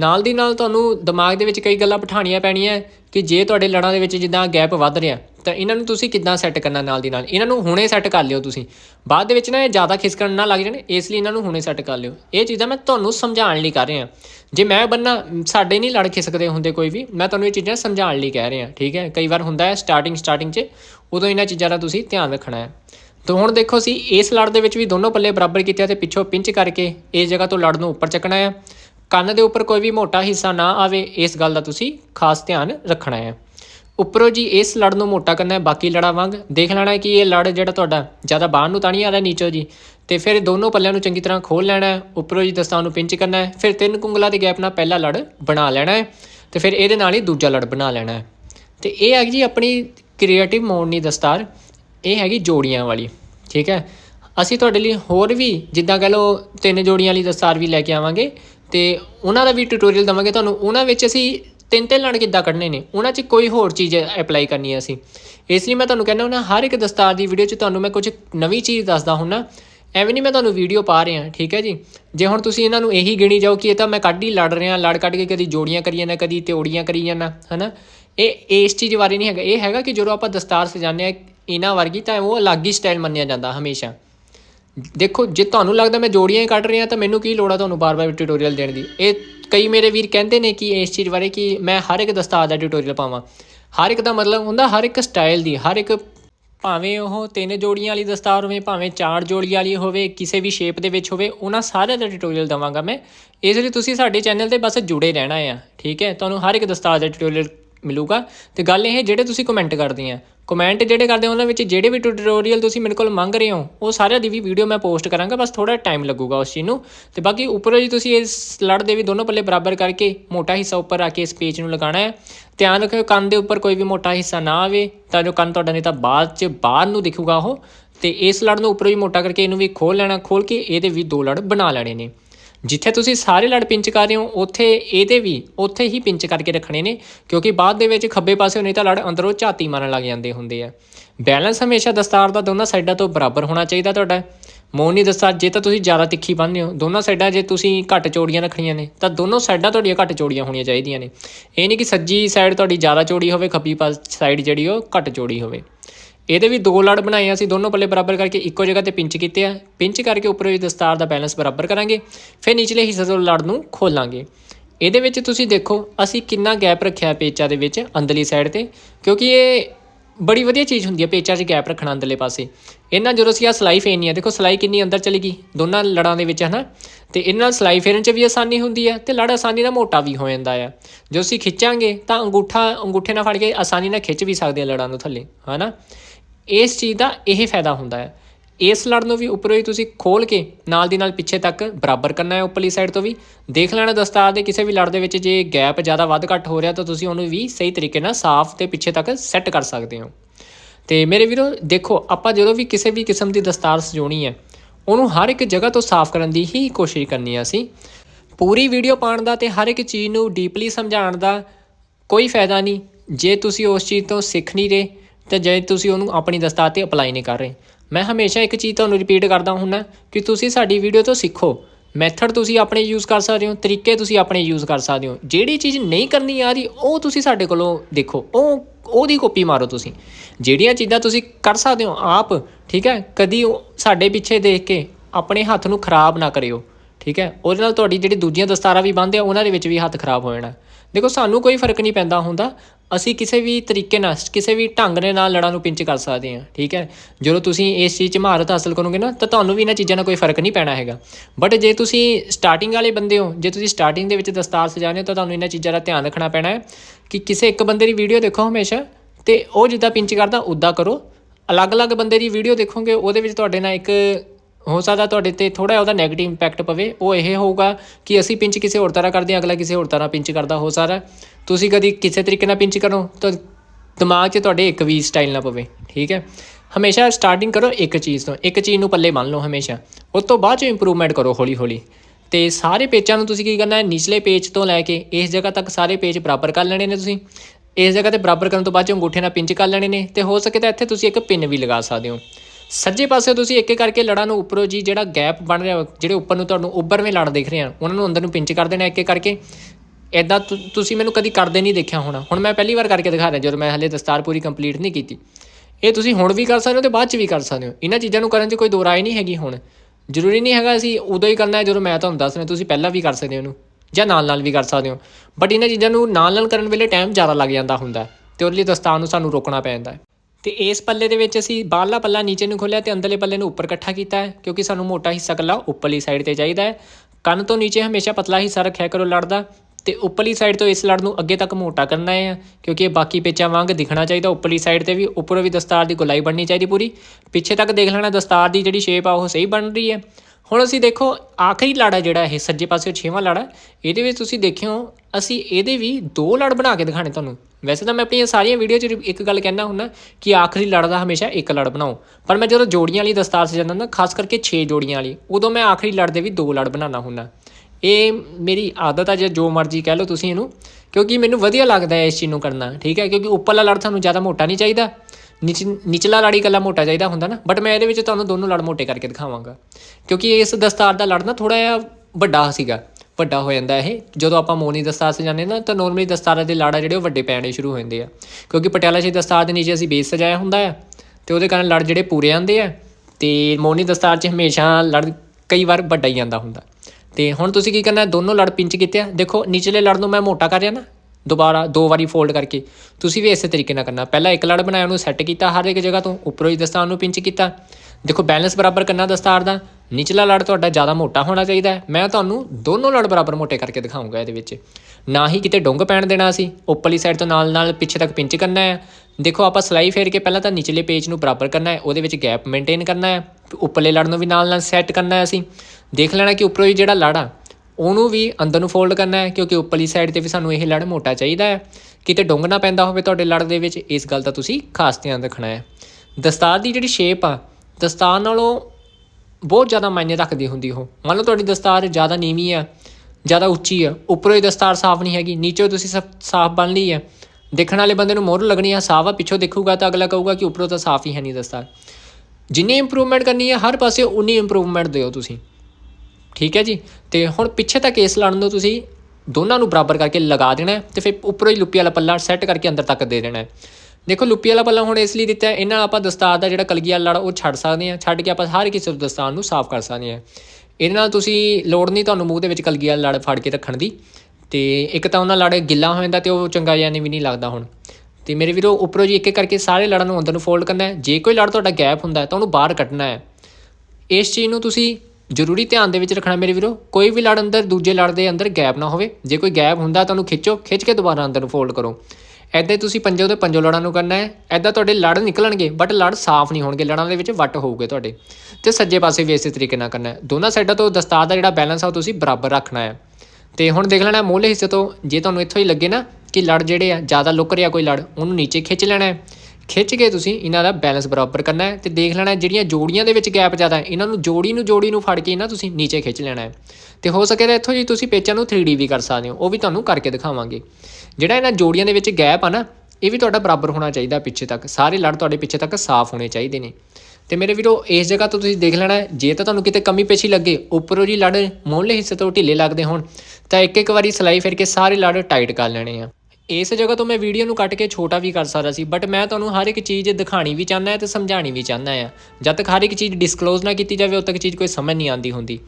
ਨਾਲ ਦੀ ਨਾਲ ਤੁਹਾਨੂੰ ਦਿਮਾਗ ਦੇ ਵਿੱਚ ਕਈ ਗੱਲਾਂ ਬਿਠਾਉਣੀਆਂ ਪੈਣੀਆਂ ਕਿ ਜੇ ਤੁਹਾਡੇ ਲੜਾਂ ਦੇ ਵਿੱਚ ਜਿੱਦਾਂ ਗੈਪ ਵੱਧ ਰਿਹਾ, ਤਾਂ ਇਹਨਾਂ ਨੂੰ ਤੁਸੀਂ ਕਿੱਦਾਂ ਸੈੱਟ ਕਰਨਾ ਨਾਲ ਦੀ ਨਾਲ? ਇਹਨਾਂ ਨੂੰ ਹੁਣੇ ਸੈੱਟ ਕਰ ਲਿਓ ਤੁਸੀਂ। ਬਾਅਦ ਦੇ ਵਿੱਚ ਨਾ ਇਹ ਜ਼ਿਆਦਾ ਖਿਸਕਣ ਨਾ ਲੱਗ ਜਾਣ, ਇਸ ਲਈ ਇਹਨਾਂ ਨੂੰ ਹੁਣੇ ਸੈੱਟ ਕਰ ਲਿਓ। ਇਹ ਚੀਜ਼ਾਂ ਮੈਂ ਤੁਹਾਨੂੰ ਸਮਝਾਉਣ ਲਈ ਕਰ ਰਿਹਾ। ਜੇ ਮੈਂ ਬੰਨਾ, ਸਾਡੇ ਨਹੀਂ ਲੜ ਖਿਸਕਦੇ ਹੁੰਦੇ ਕੋਈ ਵੀ, ਮੈਂ ਤੁਹਾਨੂੰ ਇਹ ਚੀਜ਼ਾਂ ਸਮਝਾਉਣ ਲਈ ਕਹਿ ਰਿਹਾ, ਠੀਕ ਹੈ? ਕਈ ਵਾਰ ਹੁੰਦਾ ਹੈ ਸਟਾਰਟਿੰਗ ਸਟਾਰਟਿੰਗ 'ਚ, ਉਦੋਂ ਇਹਨਾਂ ਚੀਜ਼ਾਂ ਦਾ ਤੁਸੀਂ ਧਿਆਨ ਰੱਖਣਾ ਹੈ। ਤਾਂ ਹੁਣ ਦੇਖੋ ਸੀ, ਇਸ ਲੜ ਦੇ ਵਿੱਚ ਵੀ ਦੋਨੋਂ ਪੱਲੇ ਬਰਾਬਰ ਕੀਤੇ ਆ ਤੇ ਪਿੱਛੋਂ ਪਿੰਚ ਕਰਕੇ ਇਸ ਜਗ੍ਹਾ ਤੋਂ ਲੜ ਨੂੰ ਉੱਪਰ ਚੱਕਣਾ ਹੈ। ਕੰਨ ਦੇ ਉੱਪਰ ਕੋਈ ਵੀ ਮੋਟਾ ਹਿੱਸਾ ਨਾ ਆਵੇ, ਇਸ ਗੱਲ ਦਾ ਤੁਸੀਂ ਖਾਸ ਧਿਆਨ ਰੱਖਣਾ ਹੈ। ਉੱਪਰੋਂ ਜੀ ਇਸ ਲੜ ਨੂੰ ਮੋਟਾ ਕਰਨਾ ਹੈ, ਬਾਕੀ ਲੜਾਂ ਵਾਂਗ। ਦੇਖ ਲੈਣਾ ਹੈ ਕਿ ਇਹ ਲੜ ਜਿਹੜਾ ਤੁਹਾਡਾ ਜ਼ਿਆਦਾ ਬਾਹਰ ਨੂੰ ਤਾਂ ਨਹੀਂ ਆ ਰਿਹਾ, ਨੀਚੋਂ ਜੀ। ਤੇ ਫਿਰ ਦੋਨੋਂ ਪੱਲਿਆਂ ਨੂੰ ਚੰਗੀ ਤਰ੍ਹਾਂ ਖੋਲ ਲੈਣਾ ਹੈ, ਉੱਪਰੋਂ ਜੀ ਦਸਤਾਰ ਨੂੰ ਪਿੰਚ ਕਰਨਾ ਹੈ, ਫਿਰ ਤਿੰਨ ਕੁੰਗਲਾਂ ਦੇ ਗੈਪ ਨਾਲ ਪਹਿਲਾ ਲੜ ਬਣਾ ਲੈਣਾ ਹੈ, ਤੇ ਫਿਰ ਇਹਦੇ ਨਾਲ ਹੀ ਦੂਜਾ ਲੜ ਬਣਾ ਲੈਣਾ ਹੈ। ਤੇ ਇਹ ਹੈਗੀ ਜੀ ਆਪਣੀ ਕ੍ਰੀਏਟਿਵ ਮੋੜਨੀ ਦਸਤਾਰ, ਇਹ ਹੈਗੀ ਜੋੜੀਆਂ ਵਾਲੀ, ਠੀਕ ਹੈ। ਅਸੀਂ ਤੁਹਾਡੇ ਲਈ ਹੋਰ ਵੀ ਜਿੱਦਾਂ ਕਹ ਲਓ ਤਿੰਨ ਜੋੜੀਆਂ ਵਾਲੀ ਦਸਤਾਰ ਵੀ ਲੈ ਕੇ ਆਵਾਂਗੇ ਤੇ ਉਹਨਾਂ ਦਾ ਵੀ ਟਿਊਟੋਰੀਅਲ ਦਵਾਂਗੇ ਤੁਹਾਨੂੰ, ਉਹਨਾਂ ਵਿੱਚ ਅਸੀਂ ਤਿੰਨ ਤਿੰਨ ਲੜ ਕਿੱਦਾਂ ਕੱਢਣੇ ਨੇ, ਉਹਨਾਂ 'ਚ ਕੋਈ ਹੋਰ ਚੀਜ਼ ਅਪਲਾਈ ਕਰਨੀ ਹੈ ਅਸੀਂ। ਇਸ ਲਈ ਮੈਂ ਤੁਹਾਨੂੰ ਕਹਿੰਦਾ ਹੁੰਦਾ, ਹਰ ਇੱਕ ਦਸਤਾਰ ਦੀ ਵੀਡੀਓ 'ਚ ਤੁਹਾਨੂੰ ਮੈਂ ਕੁਝ ਨਵੀਂ ਚੀਜ਼ ਦੱਸਦਾ ਹੁੰਨਾ ਐਵੇਂ ਨਹੀਂ ਮੈਂ ਤੁਹਾਨੂੰ ਵੀਡੀਓ ਪਾ ਰਿਹਾ, ਠੀਕ ਹੈ ਜੀ? ਜੇ ਹੁਣ ਤੁਸੀਂ ਇਹਨਾਂ ਨੂੰ ਇਹੀ ਗਿਣੀ ਜਾਓ ਕਿ ਇਹ ਤਾਂ ਮੈਂ ਕੱਢ ਹੀ ਲੜ ਰਿਹਾ, ਲੜ ਕੱਢ ਕੇ ਕਦੀ ਜੋੜੀਆਂ ਕਰੀ ਜਾਂਦਾ ਕਦੀ ਤਿਉੜੀਆਂ ਕਰੀ ਜਾਂਦਾ ਹਨਾ? ਇਹ, ਇਸ ਚੀਜ਼ ਬਾਰੇ ਨਹੀਂ ਹੈਗਾ, ਇਹ ਹੈਗਾ ਕਿ ਜਦੋਂ ਆਪਾਂ ਦਸਤਾਰ ਸਜਾਉਂਦੇ ਆ ਇਹਨਾਂ ਵਰਗੀ ਤਾਂ ਉਹ ਅਲੱਗ ਹੀ ਸਟਾਈਲ ਮੰਨਿਆ ਜਾਂਦਾ ਹਮੇਸ਼ਾ। ਦੇਖੋ, ਜੇ ਤੁਹਾਨੂੰ ਲੱਗਦਾ ਮੈਂ ਜੋੜੀਆਂ ਹੀ ਕੱਢ ਰਿਹਾ, ਤਾਂ ਮੈਨੂੰ ਕੀ ਲੋੜ ਆ ਤੁਹਾਨੂੰ ਬਾਰ-ਬਾਰ ਟਿਊਟੋਰੀਅਲ ਦੇਣ ਦੀ? ਇਹ ਕਈ ਮੇਰੇ ਵੀਰ ਕਹਿੰਦੇ ਨੇ ਕਿ ਇਸ ਚੀਜ਼ ਬਾਰੇ ਕਿ ਮੈਂ ਹਰ ਇੱਕ ਦਸਤਾਰ ਦਾ ਟਿਊਟੋਰੀਅਲ ਪਾਵਾਂ। ਹਰ ਇੱਕ ਦਾ ਮਤਲਬ ਹੁੰਦਾ ਹਰ ਇੱਕ ਸਟਾਈਲ ਦੀ, ਹਰ ਇੱਕ ਭਾਵੇਂ ਉਹ ਤਿੰਨ ਜੋੜੀਆਂ ਵਾਲੀ ਦਸਤਾਰ ਹੋਵੇ, ਭਾਵੇਂ ਚਾਰ ਜੋੜੀ ਵਾਲੀ ਹੋਵੇ, ਕਿਸੇ ਵੀ ਸ਼ੇਪ ਦੇ ਵਿੱਚ ਹੋਵੇ, ਉਹਨਾਂ ਸਾਰਿਆਂ ਦਾ ਟਿਊਟੋਰੀਅਲ ਦਵਾਂਗਾ ਮੈਂ। ਇਸ ਲਈ ਤੁਸੀਂ ਸਾਡੇ ਚੈਨਲ ਤੇ ਬਸ ਜੁੜੇ ਰਹਿਣਾ ਆ, ਠੀਕ ਹੈ? ਤੁਹਾਨੂੰ ਹਰ ਇੱਕ ਦਸਤਾਰ ਦਾ ਟਿਊਟੋਰੀਅਲ ਮਿਲੂਗਾ। ਤੇ ਗੱਲ ਇਹ ਹੈ, ਜਿਹੜੇ ਤੁਸੀਂ ਕਮੈਂਟ ਕਰਦੇ ਆ ਕਮੈਂਟ ਜਿਹੜੇ ਕਰਦੇ ਆ ਉਹਨਾਂ ਵਿੱਚ ਜਿਹੜੇ ਵੀ ਟਿਊਟੋਰੀਅਲ ਤੁਸੀਂ ਮੇਰੇ ਕੋਲ ਮੰਗ ਰਹੇ ਹੋ, ਉਹ ਸਾਰਿਆਂ ਦੀ ਵੀ ਵੀਡੀਓ ਮੈਂ ਪੋਸਟ ਕਰਾਂਗਾ, ਬਸ ਥੋੜਾ ਟਾਈਮ ਲੱਗੂਗਾ ਉਸ ਚੀਜ਼ ਨੂੰ। ਤੇ ਬਾਕੀ ਉੱਪਰੋਂ ਜੀ ਤੁਸੀਂ ਇਸ ਲੜ ਦੇ ਵੀ ਦੋਨੋਂ ਪੱਲੇ ਬਰਾਬਰ ਕਰਕੇ ਮੋਟਾ ਹਿੱਸਾ ਉੱਪਰ ਆ ਕੇ ਇਸ ਪੇਜ ਨੂੰ ਲਗਾਉਣਾ ਹੈ। ਧਿਆਨ ਰੱਖਿਓ, ਕੰਨ ਦੇ ਉੱਪਰ ਕੋਈ ਵੀ ਮੋਟਾ ਹਿੱਸਾ ਨਾ ਆਵੇ, ਤਾਂ ਜੋ ਕੰਨ ਤੁਹਾਡਾ ਨਹੀਂ ਤਾਂ ਬਾਅਦ 'ਚ ਬਾਹਰ ਨੂੰ ਦਿਖੂਗਾ ਉਹ। ਤੇ ਇਸ ਲੜ ਨੂੰ ਉੱਪਰੋਂ ਹੀ ਮੋਟਾ ਕਰਕੇ ਇਹਨੂੰ ਵੀ ਖੋਲ ਲੈਣਾ ਖੋਲ ਕੇ ਇਹਦੇ ਵੀ ਦੋ ਲੜ ਬਣਾ ਲੈਣੇ ਨੇ। ਜਿੱਥੇ ਤੁਸੀਂ ਸਾਰੇ ਲੜ ਪਿੰਚ ਕਰ ਰਹੇ ਹੋ, ਉੱਥੇ ਇਹਦੇ ਵੀ, ਉੱਥੇ ਹੀ ਪਿੰਚ ਕਰਕੇ ਰੱਖਣੇ ਨੇ, ਕਿਉਂਕਿ ਬਾਅਦ ਦੇ ਵਿੱਚ ਖੱਬੇ ਪਾਸੇ ਨਹੀਂ ਤਾਂ ਲੜ ਅੰਦਰੋਂ ਝਾਤੀ ਮਾਰਨ ਲੱਗ ਜਾਂਦੇ ਹੁੰਦੇ ਆ। ਬੈਲੈਂਸ ਹਮੇਸ਼ਾ ਦਸਤਾਰ ਦਾ ਦੋਨਾਂ ਸਾਈਡਾਂ ਤੋਂ ਬਰਾਬਰ ਹੋਣਾ ਚਾਹੀਦਾ ਤੁਹਾਡਾ। ਮੋਹਨੀ ਦਸਤਾਰ, ਜੇ ਤਾਂ ਤੁਸੀਂ ਜ਼ਿਆਦਾ ਤਿੱਖੀ ਬੰਨ੍ਹਦੇ ਹੋ, ਦੋਨਾਂ ਸਾਈਡਾਂ ਜੇ ਤੁਸੀਂ ਘੱਟ ਚੌੜੀਆਂ ਰੱਖਣੀਆਂ ਨੇ, ਤਾਂ ਦੋਨੋਂ ਸਾਈਡਾਂ ਤੁਹਾਡੀਆਂ ਘੱਟ ਚੌੜੀਆਂ ਹੋਣੀਆਂ ਚਾਹੀਦੀਆਂ ਨੇ। ਇਹ ਨਹੀਂ ਕਿ ਸੱਜੀ ਸਾਈਡ ਤੁਹਾਡੀ ਜ਼ਿਆਦਾ ਚੌੜੀ ਹੋਵੇ, ਖੱਬੀ ਪਾਸ ਸਾਈਡ ਜਿਹੜੀ ਉਹ ਘੱਟ ਚੌੜੀ ਹੋਵੇ। ਇਹਦੇ ਵੀ ਦੋ ਲੜ ਬਣਾਏ ਆ ਅਸੀਂ ਦੋਨੋਂ ਪੱਲੇ ਬਰਾਬਰ ਕਰਕੇ, ਇੱਕੋ ਜਗ੍ਹਾ ਤੇ ਪਿੰਚ ਕੀਤੇ ਆ। ਪਿੰਚ ਕਰਕੇ ਉੱਪਰੋਂ ਦਸਤਾਰ ਦਾ ਬੈਲੈਂਸ ਬਰਾਬਰ ਕਰਾਂਗੇ, ਫਿਰ ਨੀਚਲੇ ਹਿੱਸੇ ਤੋਂ ਲੜ ਨੂੰ ਖੋਲਾਂਗੇ। ਇਹਦੇ ਵਿੱਚ ਤੁਸੀਂ ਦੇਖੋ, ਅਸੀਂ ਕਿੰਨਾ ਗੈਪ ਰੱਖਿਆ ਪੇਚਾ ਦੇ ਵਿੱਚ, ਅੰਦਰਲੀ ਸਾਈਡ ਤੇ, ਕਿਉਂਕਿ ਇਹ ਬੜੀ ਵਧੀਆ ਚੀਜ਼ ਹੁੰਦੀ ਹੈ ਪੇਚਾ 'ਚ ਗੈਪ ਰੱਖਣਾ ਅੰਦਰਲੇ ਪਾਸੇ। ਇਹਨਾਂ ਜਦੋਂ ਅਸੀਂ ਆ ਸਲਾਈ ਫੇਰਨੀ ਆ, ਦੇਖੋ ਸਲਾਈ ਕਿੰਨੀ ਅੰਦਰ ਚਲੀ ਗਈ, ਦੋਨਾਂ ਲੜਾਂ ਦੇ ਵਿੱਚ, ਹਨਾ? ਤੇ ਇਹਨਾਂ ਨਾਲ ਸਲਾਈ ਫੇਰਨ 'ਚ ਵੀ ਆਸਾਨੀ ਹੁੰਦੀ ਹੈ ਤੇ ਲੜ ਆਸਾਨੀ ਨਾਲ ਮੋਟਾ ਵੀ ਹੋ ਜਾਂਦਾ ਆ। ਜੋ ਅਸੀਂ ਖਿੱਚਾਂਗੇ ਤਾਂ ਅੰਗੂਠਾ, ਅੰਗੂਠੇ ਨਾਲ ਫੜ ਕੇ ਆਸਾਨੀ ਨਾਲ ਖਿੱਚ ਵੀ ਸਕਦੇ ਆ ਲੜਾਂ ਨੂੰ ਥੱਲੇ, ਹਨਾ? ਇਸ ਚੀਜ਼ ਦਾ ਇਹ ਫਾਇਦਾ ਹੁੰਦਾ ਹੈ। ਇਸ ਲੜ ਨੂੰ ਵੀ ਉੱਪਰੋਂ ਹੀ ਤੁਸੀਂ ਖੋਲ ਕੇ ਨਾਲ ਦੀ ਨਾਲ ਪਿੱਛੇ ਤੱਕ ਬਰਾਬਰ ਕਰਨਾ ਹੈ ਉੱਪਰਲੀ ਸਾਈਡ ਤੋਂ ਵੀ। ਦੇਖ ਲੈਣਾ ਦਸਤਾਰ ਦੇ ਕਿਸੇ ਵੀ ਲੜ ਦੇ ਵਿੱਚ ਜੇ ਗੈਪ ਜ਼ਿਆਦਾ ਵੱਧ ਘੱਟ ਹੋ ਰਿਹਾ ਤਾਂ ਤੁਸੀਂ ਉਹਨੂੰ ਵੀ ਸਹੀ ਤਰੀਕੇ ਨਾਲ ਸਾਫ਼ ਤੇ ਪਿੱਛੇ ਤੱਕ ਸੈੱਟ ਕਰ ਸਕਦੇ ਹੋ। ਤੇ ਮੇਰੇ ਵੀਰੋ, ਦੇਖੋ, ਆਪਾਂ ਜਦੋਂ ਵੀ ਕਿਸੇ ਵੀ ਕਿਸਮ ਦੀ ਦਸਤਾਰ ਸਜਾਉਣੀ ਹੈ, ਉਹਨੂੰ ਹਰ ਇੱਕ ਜਗ੍ਹਾ ਤੋਂ ਸਾਫ਼ ਕਰਨ ਦੀ ਹੀ ਕੋਸ਼ਿਸ਼ ਕਰਨੀ ਹੈ ਅਸੀਂ। ਪੂਰੀ ਵੀਡੀਓ ਪਾਉਣ ਦਾ ਤੇ ਹਰ ਇੱਕ ਚੀਜ਼ ਨੂੰ ਡੀਪਲੀ ਸਮਝਾਉਣ ਦਾ ਕੋਈ ਫਾਇਦਾ ਨਹੀਂ। ਜੇ ਤੁਸੀਂ ਉਸ ਚੀਜ਼ ਤੋਂ ਸਿੱਖ ਨਹੀਂ ਰਹੇ ਤੇ ਜੇ ਤੁਸੀਂ ਉਹਨੂੰ ਆਪਣੀ ਦਸਤਾਰ ਤੇ ਅਪਲਾਈ ਨਹੀਂ ਕਰ ਰਹੇ। ਮੈਂ ਹਮੇਸ਼ਾ ਇੱਕ ਚੀਜ਼ ਤੁਹਾਨੂੰ ਰਿਪੀਟ ਕਰਦਾ ਹੁੰਨਾ ਕਿ ਤੁਸੀਂ ਸਾਡੀ ਵੀਡੀਓ ਤੋਂ ਸਿੱਖੋ। ਮੈਥਡ ਤੁਸੀਂ ਆਪਣੇ ਯੂਜ਼ ਕਰ ਸਕਦੇ ਹੋ, ਤਰੀਕੇ ਤੁਸੀਂ ਆਪਣੇ ਯੂਜ਼ ਕਰ ਸਕਦੇ ਹੋ। ਜਿਹੜੀ ਚੀਜ਼ ਨਹੀਂ ਕਰਨੀ ਆ ਰਹੀ, ਉਹ ਤੁਸੀਂ ਸਾਡੇ ਕੋਲੋਂ ਦੇਖੋ। ਉਹ, ਉਹਦੀ ਕਾਪੀ ਮਾਰੋ ਤੁਸੀਂ। ਜਿਹੜੀਆਂ ਚੀਜ਼ਾਂ ਤੁਸੀਂ ਕਰ ਸਕਦੇ ਹੋ, ਆਪ, ਠੀਕ ਹੈ, ਕਦੀ ਉਹ ਸਾਡੇ ਪਿੱਛੇ ਦੇਖ ਕੇ ਆਪਣੇ ਹੱਥ ਨੂੰ ਖਰਾਬ ਨਾ ਕਰਿਓ, ਠੀਕ ਹੈ। ਉਹਦੇ ਨਾਲ ਤੁਹਾਡੀ ਜਿਹੜੀ ਦੂਜੀਆਂ ਦਸਤਾਰਾਂ ਵੀ ਬੰਨ੍ਹਦੇ ਆ, ਉਹਨਾਂ ਦੇ ਵਿੱਚ ਵੀ ਹੱਥ ਖਰਾਬ ਹੋ ਜਾਣਾ। ਦੇਖੋ, ਸਾਨੂੰ ਕੋਈ ਫ਼ਰਕ ਨਹੀਂ ਪੈਂਦਾ ਹੁੰਦਾ। ਅਸੀਂ ਕਿਸੇ ਵੀ ਤਰੀਕੇ ਨਾਲ, ਕਿਸੇ ਵੀ ਢੰਗ ਦੇ ਨਾਲ ਲੜਾਂ ਨੂੰ ਪਿੰਚ ਕਰ ਸਕਦੇ ਹਾਂ, ਠੀਕ ਹੈ? ਜਦੋਂ ਤੁਸੀਂ ਇਸ ਚੀਜ਼ 'ਚ ਮਹਾਰਤ ਹਾਸਲ ਕਰੋਗੇ ਨਾ, ਤਾਂ ਤੁਹਾਨੂੰ ਵੀ ਇਹਨਾਂ ਚੀਜ਼ਾਂ ਨਾਲ ਕੋਈ ਫ਼ਰਕ ਨਹੀਂ ਪੈਣਾ ਹੈਗਾ। ਬਟ ਜੇ ਤੁਸੀਂ ਸਟਾਰਟਿੰਗ ਵਾਲੇ ਬੰਦੇ ਹੋ, ਜੇ ਤੁਸੀਂ ਸਟਾਰਟਿੰਗ ਦੇ ਵਿੱਚ ਦਸਤਾਰ ਸਜਾਣੇ ਹੋ, ਤਾਂ ਤੁਹਾਨੂੰ ਇਹਨਾਂ ਚੀਜ਼ਾਂ ਦਾ ਧਿਆਨ ਰੱਖਣਾ ਪੈਣਾ ਹੈ ਕਿ ਕਿਸੇ ਇੱਕ ਬੰਦੇ ਦੀ ਵੀਡੀਓ ਦੇਖੋ ਹਮੇਸ਼ਾ, ਤੇ ਉਹ ਜਿੱਦਾਂ ਪਿੰਚ ਕਰਦਾ ਉਦਾਂ ਕਰੋ। ਅਲੱਗ-ਅਲੱਗ ਬੰਦੇ ਦੀ ਵੀਡੀਓ ਦੇਖੋਗੇ, ਉਹਦੇ ਵਿੱਚ ਤੁਹਾਡੇ ਨਾਲ ਇੱਕ ਹੋ ਸਕਦਾ ਤੁਹਾਡੇ ਤੇ ਥੋੜਾ ਉਹਦਾ 네ਗੇਟਿਵ ਇੰਪੈਕਟ ਪਵੇ। ਉਹ ਇਹ ਹੋਊਗਾ ਕਿ ਅਸੀਂ ਪਿੰਚ ਕਿਸੇ ਹੋਰ ਤਰ੍ਹਾਂ ਕਰਦੇ ਹਾਂ, ਅਗਲਾ ਕਿਸੇ ਹੋਰ ਤਰ੍ਹਾਂ ਪਿੰਚ ਕਰਦਾ, ਹੋ ਸਕਦਾ। ਤੁਸੀਂ ਕਦੀ ਕਿਸੇ ਤਰੀਕੇ ਨਾਲ ਪਿੰਚ ਕਰੋ, ਤਾਂ ਦਿਮਾਗ 'ਚ ਤੁਹਾਡੇ ਇੱਕ ਵੀ ਸਟਾਈਲ ਨਾ ਪਵੇ, ਠੀਕ ਹੈ? ਹਮੇਸ਼ਾ ਸਟਾਰਟਿੰਗ ਕਰੋ ਇੱਕ ਚੀਜ਼ ਤੋਂ, ਇੱਕ ਚੀਜ਼ ਨੂੰ ਪੱਲੇ ਬੰਨ ਲਓ ਹਮੇਸ਼ਾ। ਉਸ ਤੋਂ ਬਾਅਦ 'ਚ ਇੰਪਰੂਵਮੈਂਟ ਕਰੋ ਹੌਲੀ ਹੌਲੀ ਤੇ ਸਾਰੇ ਪੇਚਾਂ ਨੂੰ ਤੁਸੀਂ ਕੀ ਕਰਨਾ ਹੈ? ਨਿਚਲੇ ਪੇਚ ਤੋਂ ਲੈ ਕੇ ਇਸ ਜਗ੍ਹਾ ਤੱਕ ਸਾਰੇ ਪੇਜ ਬਰਾਬਰ ਕਰ ਲੈਣੇ ਨੇ ਤੁਸੀਂ। ਇਸ ਜਗ੍ਹਾ ਤੇ ਬਰਾਬਰ ਕਰਨ ਤੋਂ ਬਾਅਦ 'ਚ ਅੰਗੂਠੇ ਨਾਲ ਪਿੰਚ ਕਰ ਲੈਣੇ ਨੇ। ਤੇ ਹੋ ਸਕੇ ਤਾਂ ਇੱਥੇ ਤੁਸੀਂ ਇੱਕ ਪਿੰਨ ਵੀ ਲਗਾ ਸਕਦੇ ਹੋ। ਸੱਜੇ ਪਾਸੇ ਤੁਸੀਂ ਇੱਕ ਇੱਕ ਕਰਕੇ ਲੜਾਂ ਨੂੰ ਉੱਪਰੋਂ ਜੀ ਜਿਹੜਾ ਗੈਪ ਬਣ ਰਿਹਾ, ਜਿਹੜੇ ਉੱਪਰ ਨੂੰ ਤੁਹਾਨੂੰ ਉੱਭਰਵੇਂ ਲੜ ਦੇਖ ਰਹੇ ਆ, ਉਹਨਾਂ ਨੂੰ ਅੰਦਰ ਨੂੰ ਪਿੰਚ ਕਰ ਦੇਣਾ ਇੱਕ ਇੱਕ ਕਰਕੇ। ਐਦਾਂ ਤੁਸੀਂ ਮੈਨੂੰ ਕਦੀ ਕਰਦੇ ਨਹੀਂ ਦੇਖਿਆ ਹੋਣਾ। ਹੁਣ ਮੈਂ ਪਹਿਲੀ ਵਾਰ ਕਰਕੇ ਦਿਖਾ ਰਿਹਾ, ਜਦੋਂ ਮੈਂ ਹਲੇ ਦਸਤਾਰ ਪੂਰੀ ਕੰਪਲੀਟ ਨਹੀਂ ਕੀਤੀ। ਇਹ ਤੁਸੀਂ ਹੁਣ ਵੀ ਕਰ ਸਕਦੇ ਹੋ ਤੇ ਬਾਅਦ ਚ ਵੀ ਕਰ ਸਕਦੇ ਹੋ। ਇਹਨਾਂ ਚੀਜ਼ਾਂ ਨੂੰ ਕਰਨ 'ਚ ਕੋਈ ਦੋ ਰਾਏ ਨਹੀਂ ਹੈਗੀ ਹੁਣ। ਜ਼ਰੂਰੀ ਨਹੀਂ ਹੈਗਾ ਅਸੀਂ ਉਦੋਂ ਹੀ ਕਰਨਾ ਹੈ, ਜਦੋਂ ਮੈਂ ਤੁਹਾਨੂੰ ਦੱਸ ਰਿਹਾ, ਤੁਸੀਂ ਪਹਿਲਾਂ ਵੀ ਕਰ ਸਕਦੇ ਹੋ ਇਹਨੂੰ, ਜਾਂ ਨਾਲ ਨਾਲ ਵੀ ਕਰ ਸਕਦੇ ਹੋ। ਬਟ ਇਹਨਾਂ ਚੀਜ਼ਾਂ ਨੂੰ ਨਾਲ ਨਾਲ ਕਰਨ ਵੇਲੇ ਟਾਈਮ ਜ਼ਿਆਦਾ ਲੱਗ ਜਾਂਦਾ ਹੁੰਦਾ ਤੇ ਉਹਦੇ ਲਈ ਦਸਤਾਰ ਨੂੰ ਸਾਨੂੰ ਰੋਕਣਾ ਪੈਂਦਾ ਹੈ। ਤੇ ਇਸ ਪੱਲੇ ਦੇ ਵਿੱਚ ਅਸੀਂ ਬਾਹਰਲਾ ਪੱਲਾ ਨੀਚੇ ਨੂੰ ਖੋਲਿਆ ਤੇ ਅੰਦਰਲੇ ਪੱਲੇ ਨੂੰ ਉੱਪਰ ਇਕੱਠਾ ਕੀਤਾ ਹੈ, ਕਿਉਂਕਿ ਸਾਨੂੰ ਮੋਟਾ ਹਿੱਸਾ ਕੱਲਾ ਉੱਪਰਲੀ ਸਾਈਡ ਤੇ ਚਾਹੀਦਾ ਹੈ। ਕੰਨ ਤੋਂ ਨੀਚੇ ਹਮੇਸ਼ਾ ਪਤਲਾ ਹਿੱਸਾ ਰੱਖਿਆ ਕਰੋ ਲੜਦਾ। ਤੇ ਉੱਪਰਲੀ ਸਾਈਡ ਤੋਂ ਇਸ ਲੜ ਨੂੰ ਅੱਗੇ ਤੱਕ ਮੋਟਾ ਕਰਨਾ ਹੈ, ਕਿਉਂਕਿ ਇਹ ਬਾਕੀ ਪੇਚਾਂ ਵਾਂਗ ਦਿਖਣਾ ਚਾਹੀਦਾ। ਉੱਪਰਲੀ ਸਾਈਡ ਤੇ ਵੀ ਉੱਪਰੋਂ ਵੀ ਦਸਤਾਰ ਦੀ ਗੁਲਾਈ ਬਣਨੀ ਚਾਹੀਦੀ ਪੂਰੀ। ਪਿੱਛੇ ਤੱਕ ਦੇਖ ਲੈਣਾ, ਦਸਤਾਰ ਦੀ ਜਿਹੜੀ ਸ਼ੇਪ ਆ ਉਹ ਸਹੀ ਬਣ ਰਹੀ ਹੈ। ਹੁਣ ਅਸੀਂ ਦੇਖੋ ਆਖਰੀ ਲੜਾ ਜਿਹੜਾ ਇਹ ਸੱਜੇ ਪਾਸੇ ਛੇਵਾਂ ਲੜਾ, ਇਹਦੇ ਵਿੱਚ ਤੁਸੀਂ ਦੇਖਿਓ, ਅਸੀਂ ਇਹਦੇ ਵੀ ਦੋ ਲੜ ਬਣਾ ਕੇ ਦਿਖਾਣੇ ਤੁਹਾਨੂੰ। ਵੈਸੇ ਤਾਂ ਮੈਂ ਆਪਣੀਆਂ ਸਾਰੀਆਂ ਵੀਡੀਓ 'ਚ ਇੱਕ ਗੱਲ ਕਹਿਣਾ ਹੁੰਦਾ ਕਿ ਆਖਰੀ ਲੜ ਦਾ ਹਮੇਸ਼ਾ ਇੱਕ ਲੜ ਬਣਾਓ। ਪਰ ਮੈਂ ਜਦੋਂ ਜੋੜੀਆਂ ਵਾਲੀ ਦਸਤਾਰ 'ਚ ਜਾਂਦਾ ਨਾ ਖਾਸ ਕਰਕੇ 6 ਜੋੜੀਆਂ ਵਾਲੀ, ਉਦੋਂ ਮੈਂ ਆਖਰੀ ਲੜ ਦੇ ਵੀ ਦੋ ਲੜ ਬਣਾਉਣਾ ਹੁੰਦਾ। ਇਹ ਮੇਰੀ ਆਦਤ ਆ, ਜੇ ਜੋ ਮਰਜ਼ੀ ਕਹਿ ਲਓ ਤੁਸੀਂ ਇਹਨੂੰ, ਕਿਉਂਕਿ ਮੈਨੂੰ ਵਧੀਆ ਲੱਗਦਾ ਹੈ ਇਸ ਚੀਜ਼ ਨੂੰ ਕਰਨਾ, ਠੀਕ ਹੈ? ਕਿਉਂਕਿ ਉੱਪਰਲਾ ਲੜ ਤੁਹਾਨੂੰ ਜ਼ਿਆਦਾ ਮੋਟਾ ਨਹੀਂ ਚਾਹੀਦਾ। ਨਿਚਲਾ ਲੜ ਹੀ ਇਕੱਲਾ ਮੋਟਾ ਚਾਹੀਦਾ ਹੁੰਦਾ ਨਾ ਬਟ ਮੈਂ ਇਹਦੇ ਵਿੱਚ ਤੁਹਾਨੂੰ ਦੋਨੋਂ ਲੜ ਮੋਟੇ ਕਰਕੇ ਦਿਖਾਵਾਂਗਾ। ਕਿਉਂਕਿ ਇਸ ਦਸਤਾਰ ਦਾ ਲੜ ਨਾ ਥੋੜਾ ਜਿਹਾ ਵੱਡਾ ਸੀਗਾ, ਵੱਡਾ ਹੋ ਜਾਂਦਾ ਇਹ। ਜਦੋਂ ਆਪਾਂ ਮੋਨੀ ਦਸਤਾਰ ਸਜਾਉਂਦੇ ਨਾ, ਤਾਂ ਨਾਰਮਲੀ ਦਸਤਾਰਾਂ ਦੇ ਲਾੜਾ ਜਿਹੜੇ ਉਹ ਵੱਡੇ ਪੈਣੇ ਸ਼ੁਰੂ ਹੋ ਜਾਂਦੇ ਆ। ਕਿਉਂਕਿ ਪਟਿਆਲਾ ਸ਼ੀ ਦਸਤਾਰ ਦੇ ਨੀਚੇ ਅਸੀਂ ਬੇਸ ਸਜਾਇਆ ਹੁੰਦਾ ਆ, ਤੇ ਉਹਦੇ ਕਾਰਨ ਲੜ ਜਿਹੜੇ ਪੂਰੇ ਆਉਂਦੇ ਆ, ਤੇ ਮੋਨੀ ਦਸਤਾਰ 'ਚ ਹਮੇਸ਼ਾ ਲੜ ਕਈ ਵਾਰ ਵੱਡਾ ਹੀ ਆਉਂਦਾ ਹੁੰਦਾ। ਤੇ ਹੁਣ ਤੁਸੀਂ ਕੀ ਕਰਨਾ, ਦੋਨੋਂ ਲੜ ਪਿੰਚ ਕੀਤੇ ਆ। ਦੇਖੋ, ਨਿਚਲੇ ਲੜ ਨੂੰ ਮੈਂ ਮੋਟਾ ਕਰ ਰਿਹਾ ਨਾ ਦੁਬਾਰਾ ਦੋ ਵਾਰੀ ਫੋਲਡ ਕਰਕੇ। ਤੁਸੀਂ ਵੀ ਇਸੇ ਤਰੀਕੇ ਨਾਲ ਕਰਨਾ। ਪਹਿਲਾਂ ਇੱਕ ਲੜ ਬਣਾਇਆ, ਉਹਨੂੰ ਸੈੱਟ ਕੀਤਾ ਹਰ ਇੱਕ ਜਗ੍ਹਾ ਤੋਂ। ਉੱਪਰੋਂ ਹੀ ਦਸਤਾਰ ਨੂੰ ਪਿੰਚ ਕੀਤਾ। ਦੇਖੋ ਬੈਲੈਂਸ ਬਰਾਬਰ ਕਰਨਾ ਦਸਤਾਰ ਦਾ। ਨਿਚਲਾ ਲੜ ਤੁਹਾਡਾ ਜ਼ਿਆਦਾ ਮੋਟਾ ਹੋਣਾ ਚਾਹੀਦਾ ਹੈ। ਮੈਂ ਤੁਹਾਨੂੰ ਦੋਨੋਂ ਲੜ ਬਰਾਬਰ ਮੋਟੇ ਕਰਕੇ ਦਿਖਾਉਂਗਾ ਇਹਦੇ ਵਿੱਚ। ਨਾ ਹੀ ਕਿਤੇ ਡੁੰਗ ਪੈਣ ਦੇਣਾ ਅਸੀਂ ਉੱਪਰਲੀ ਸਾਈਡ ਤੋਂ ਨਾਲ ਨਾਲ ਪਿੱਛੇ ਤੱਕ ਪਿੰਚ ਕਰਨਾ ਹੈ। ਦੇਖੋ, ਆਪਾਂ ਸਲਾਈ ਫੇਰ ਕੇ ਪਹਿਲਾਂ ਤਾਂ ਨਿਚਲੇ ਪੇਜ ਨੂੰ ਬਰਾਬਰ ਕਰਨਾ ਹੈ। ਉਹਦੇ ਵਿੱਚ ਗੈਪ ਮੇਨਟੇਨ ਕਰਨਾ ਹੈ। ਉੱਪਰਲੇ ਲੜ ਨੂੰ ਵੀ ਨਾਲ ਨਾਲ ਸੈੱਟ ਕਰਨਾ ਹੈ ਅਸੀਂ। ਦੇਖ ਲੈਣਾ ਕਿ ਉੱਪਰੋਂ ਹੀ ਜਿਹੜਾ ਲੜ ਆ ਉਹਨੂੰ ਵੀ ਅੰਦਰ ਨੂੰ ਫੋਲਡ ਕਰਨਾ ਹੈ, ਕਿਉਂਕਿ ਉੱਪਰਲੀ ਸਾਈਡ ਤੇ ਵੀ ਸਾਨੂੰ ਇਹ ਲੜ ਮੋਟਾ ਚਾਹੀਦਾ ਹੈ। ਕਿਤੇ ਡੁੰਗ ਨਾ ਪੈਂਦਾ ਹੋਵੇ ਤੁਹਾਡੇ ਲੜ ਦੇ ਵਿੱਚ, ਇਸ ਗੱਲ ਦਾ ਤੁਸੀਂ ਖਾਸ ਧਿਆਨ ਰੱਖਣਾ ਹੈ। ਦਸਤਾਰ ਦੀ ਜਿਹੜੀ ਸ਼ੇਪ ਆ, ਦਸਤਾਰ ਨਾਲੋਂ ਬਹੁਤ ਜ਼ਿਆਦਾ ਮਾਇਨੇ ਰੱਖਦੀ ਹੁੰਦੀ ਉਹ। ਮੰਨ ਲਓ ਤੁਹਾਡੀ ਦਸਤਾਰ ਜ਼ਿਆਦਾ ਨੀਵੀਂ ਆ, ਜ਼ਿਆਦਾ ਉੱਚੀ ਆ, ਉੱਪਰੋਂ ਹੀ ਦਸਤਾਰ ਸਾਫ਼ ਨਹੀਂ ਹੈਗੀ, ਨੀਚੇ ਤੁਸੀਂ ਸਭ ਸਾਫ਼ ਬਣ ਲਈ ਆ। ਦੇਖਣ ਵਾਲੇ ਬੰਦੇ ਨੂੰ ਮੋਹਰ ਲੱਗਣੀ ਆ, ਸਾਫ਼ ਆ, ਪਿੱਛੋਂ ਦੇਖੂਗਾ ਤਾਂ ਅਗਲਾ ਕਹੂਗਾ ਕਿ ਉੱਪਰੋਂ ਤਾਂ ਸਾਫ਼ ਹੀ ਹੈ ਨਹੀਂ ਦਸਤਾਰ। ਜਿੰਨੀ ਇੰਪਰੂਵਮੈਂਟ ਕਰਨੀ ਹੈ ਹਰ ਪਾਸੇ ਉਨੀ ਇੰਪਰੂਵਮੈਂਟ ਦਿਓ ਤੁਸੀਂ। ਠੀਕ ਹੈ ਜੀ? ਤੇ ਹੁਣ ਪਿੱਛੇ ਤੱਕ ਇਸ ਲੜਨ ਨੂੰ ਤੁਸੀਂ। ਦੋਨਾਂ ਨੂੰ ਬਰਾਬਰ ਕਰਕੇ ਲਗਾ ਦੇਣਾ ਹੈ ਤੇ ਫਿਰ ਉੱਪਰੋਂ ਹੀ ਲੁੱਪੀ ਵਾਲਾ ਪੱਲਾ ਸੈੱਟ ਕਰਕੇ ਅੰਦਰ ਤੱਕ ਦੇ ਦੇਣਾ ਦੇਖੋ, ਲੁੱਪੀ ਵਾਲਾ ਪੱਲਾ ਹੁਣ ਇਸ ਲਈ ਦਿੱਤਾ ਇਹਨਾਂ ਨਾਲ ਆਪਾਂ ਦਸਤਾਰ ਦਾ ਜਿਹੜਾ ਕਲਗੀ ਵਾਲਾ ਲੜ ਉਹ ਛੱਡ ਸਕਦੇ ਹਾਂ। ਛੱਡ ਕੇ ਆਪਾਂ ਹਰ ਕਿਸੇ ਦਸਤਾਰ ਨੂੰ ਸਾਫ਼ ਕਰ ਸਕਦੇ ਹਾਂ। ਇਹਦੇ ਨਾਲ ਤੁਸੀਂ ਲੋੜ ਨਹੀਂ ਤੁਹਾਨੂੰ ਮੂੰਹ ਦੇ ਵਿੱਚ ਕਲਗੀ ਵਾਲਾ ਲੜ ਫੜ ਕੇ ਰੱਖਣ ਦੀ। ਤੇ ਇੱਕ ਤਾਂ ਉਹਨਾਂ ਲੜ ਗਿੱਲਾ ਹੋ ਜਾਂਦਾ ਤੇ ਉਹ ਚੰਗਾ ਜਿਹਾ ਵੀ ਨਹੀਂ ਲੱਗਦਾ ਹੁਣ। ਤੇ ਮੇਰੇ ਵੀਰੋ, ਉੱਪਰੋਂ ਜੀ ਇੱਕ ਇੱਕ ਕਰਕੇ ਸਾਰੇ ਲੜਾਂ ਨੂੰ ਅੰਦਰ ਨੂੰ ਫੋਲਡ ਕਰਨਾ ਹੈ। ਜੇ ਕੋਈ ਲੜ ਤੁਹਾਡਾ ਗੈਪ ਹੁੰਦਾ ਤਾਂ ਉਹਨੂੰ ਬਾਹਰ ਕੱਢਣਾ ਹੈ। ਇਸ ਚੀਜ਼ ਨੂੰ ਤੁਸੀਂ ਜ਼ਰੂਰੀ ਧਿਆਨ ਦੇ ਵਿੱਚ ਰੱਖਣਾ ਮੇਰੇ ਵੀਰੋ, ਕੋਈ ਵੀ ਲੜ ਅੰਦਰ, ਦੂਜੇ ਲੜ ਦੇ ਅੰਦਰ ਗੈਪ ਨਾ ਹੋਵੇ। ਜੇ ਕੋਈ ਗੈਪ ਹੁੰਦਾ ਤਾਂ ਉਹਨੂੰ ਖਿੱਚੋ, ਖਿੱਚ ਕੇ ਦੁਬਾਰਾ ਅੰਦਰ ਨੂੰ ਫੋਲਡ ਕਰੋ। ਐਦਾਂ ਹੀ ਤੁਸੀਂ ਪੰਜੋ ਦੇ ਪੰਜੋ ਲੜਾਂ ਨੂੰ ਕਰਨਾ ਹੈ। ਐਦਾਂ ਤੁਹਾਡੇ ਲੜ ਨਿਕਲਣਗੇ ਬਟ ਲੜ ਸਾਫ਼ ਨਹੀਂ ਹੋਣਗੇ। ਲੜਾਂ ਦੇ ਵਿੱਚ ਵੱਟ ਹੋਊਗੇ ਤੁਹਾਡੇ। ਤੇ ਸੱਜੇ ਪਾਸੇ ਵੀ ਇਸੇ ਤਰੀਕੇ ਨਾਲ ਕਰਨਾ ਹੈ। ਦੋਨਾਂ ਸਾਈਡਾਂ ਤੋਂ ਦਸਤਾਰ ਦਾ ਜਿਹੜਾ ਬੈਲੈਂਸ ਆ, ਉਹ ਤੁਸੀਂ ਬਰਾਬਰ ਰੱਖਣਾ ਹੈ। ਤੇ ਹੁਣ ਦੇਖ ਲੈਣਾ ਮੋਹਲੇ ਹਿੱਸੇ ਤੋਂ, ਜੇ ਤੁਹਾਨੂੰ ਇੱਥੋਂ ਹੀ ਲੱਗੇ ਨਾ ਕਿ ਲੜ ਜਿਹੜੇ ਆ, ਜ਼ਿਆਦਾ ਲੁੱਕ ਰਿਹਾ ਕੋਈ ਲੜ, ਉਹਨੂੰ ਨੀਚੇ ਖਿੱਚ ਲੈਣਾ ਹੈ। ਖਿੱਚ ਕੇ ਤੁਸੀਂ ਇਹਨਾਂ ਦਾ ਬੈਲੈਂਸ ਬਰਾਬਰ ਕਰਨਾ ਹੈ ਤੇ ਦੇਖ ਲੈਣਾ ਜਿਹੜੀਆਂ ਜੋੜੀਆਂ ਦੇ ਵਿੱਚ ਗੈਪ ਜ਼ਿਆਦਾ ਹੈ, ਇਹਨਾਂ ਨੂੰ ਜੋੜੀ ਨੂੰ ਜੋੜੀ ਨੂੰ ਫੜ ਕੇ ਨਾ ਤੁਸੀਂ ਨੀਚੇ ਖਿੱਚ ਲੈਣਾ ਹੈ। ਤੇ ਹੋ ਸਕੇ ਤਾਂ ਇੱਥੋਂ ਜੀ ਤੁਸੀਂ ਪੇਚਾਂ ਨੂੰ 3D ਵੀ ਕਰ ਸਕਦੇ ਹੋ, ਉਹ ਵੀ ਤੁਹਾਨੂੰ ਕਰਕੇ ਦਿਖਾਵਾਂਗੇ। ਜਿਹੜਾ ਇਹਨਾਂ ਜੋੜੀਆਂ ਦੇ ਵਿੱਚ ਗੈਪ ਆ ਨਾ, ਇਹ ਵੀ ਤੁਹਾਡਾ ਬਰਾਬਰ ਹੋਣਾ ਚਾਹੀਦਾ ਪਿੱਛੇ ਤੱਕ, ਸਾਰੇ ਲੜ ਤੁਹਾਡੇ ਪਿੱਛੇ ਤੱਕ ਸਾਫ਼ ਹੋਣੇ ਚਾਹੀਦੇ ਨੇ। ਤੇ ਮੇਰੇ ਵੀਰੋ, ਇਸ ਜਗ੍ਹਾ ਤੋਂ ਤੁਸੀਂ ਦੇਖ ਲੈਣਾ ਜੇ ਤਾਂ ਤੁਹਾਨੂੰ ਕਿਤੇ ਕਮੀ ਪੇਸ਼ੀ ਲੱਗੇ, ਉੱਪਰੋਂ ਜੀ ਲੜ ਮੋਹਲੇ ਹਿੱਸੇ ਤੋਂ ਢਿੱਲੇ ਲੱਗਦੇ ਹੋਣ, ਤਾਂ ਇੱਕ ਇੱਕ ਵਾਰੀ ਸਲਾਈ ਫਿਰ ਕੇ ਸਾਰੇ ਲੜ ਟਾਈਟ ਕਰ ਲੈਣੇ ਆ। ਇਸ ਜਗ੍ਹਾ ਤੋਂ ਮੈਂ ਵੀਡੀਓ ਨੂੰ ਕੱਟ ਕੇ ਛੋਟਾ ਵੀ ਕਰ ਸਕਦਾ ਸੀ ਬਟ ਮੈਂ ਤੁਹਾਨੂੰ ਹਰ ਇੱਕ ਚੀਜ਼ ਦਿਖਾਣੀ ਵੀ ਚਾਹੁੰਦਾ ਹਾਂ ਤੇ ਸਮਝਾਣੀ ਵੀ ਚਾਹੁੰਦਾ ਹਾਂ ਜਦ ਤੱਕ ਹਰ ਇੱਕ ਚੀਜ਼ ਡਿਸਕਲੋਜ਼ ਨਾ ਕੀਤੀ ਜਾਵੇ, ਉਦ ਤੱਕ ਚੀਜ਼ ਕੋਈ ਸਮਝ ਨਹੀਂ ਆਉਂਦੀ ਹੁੰਦੀ।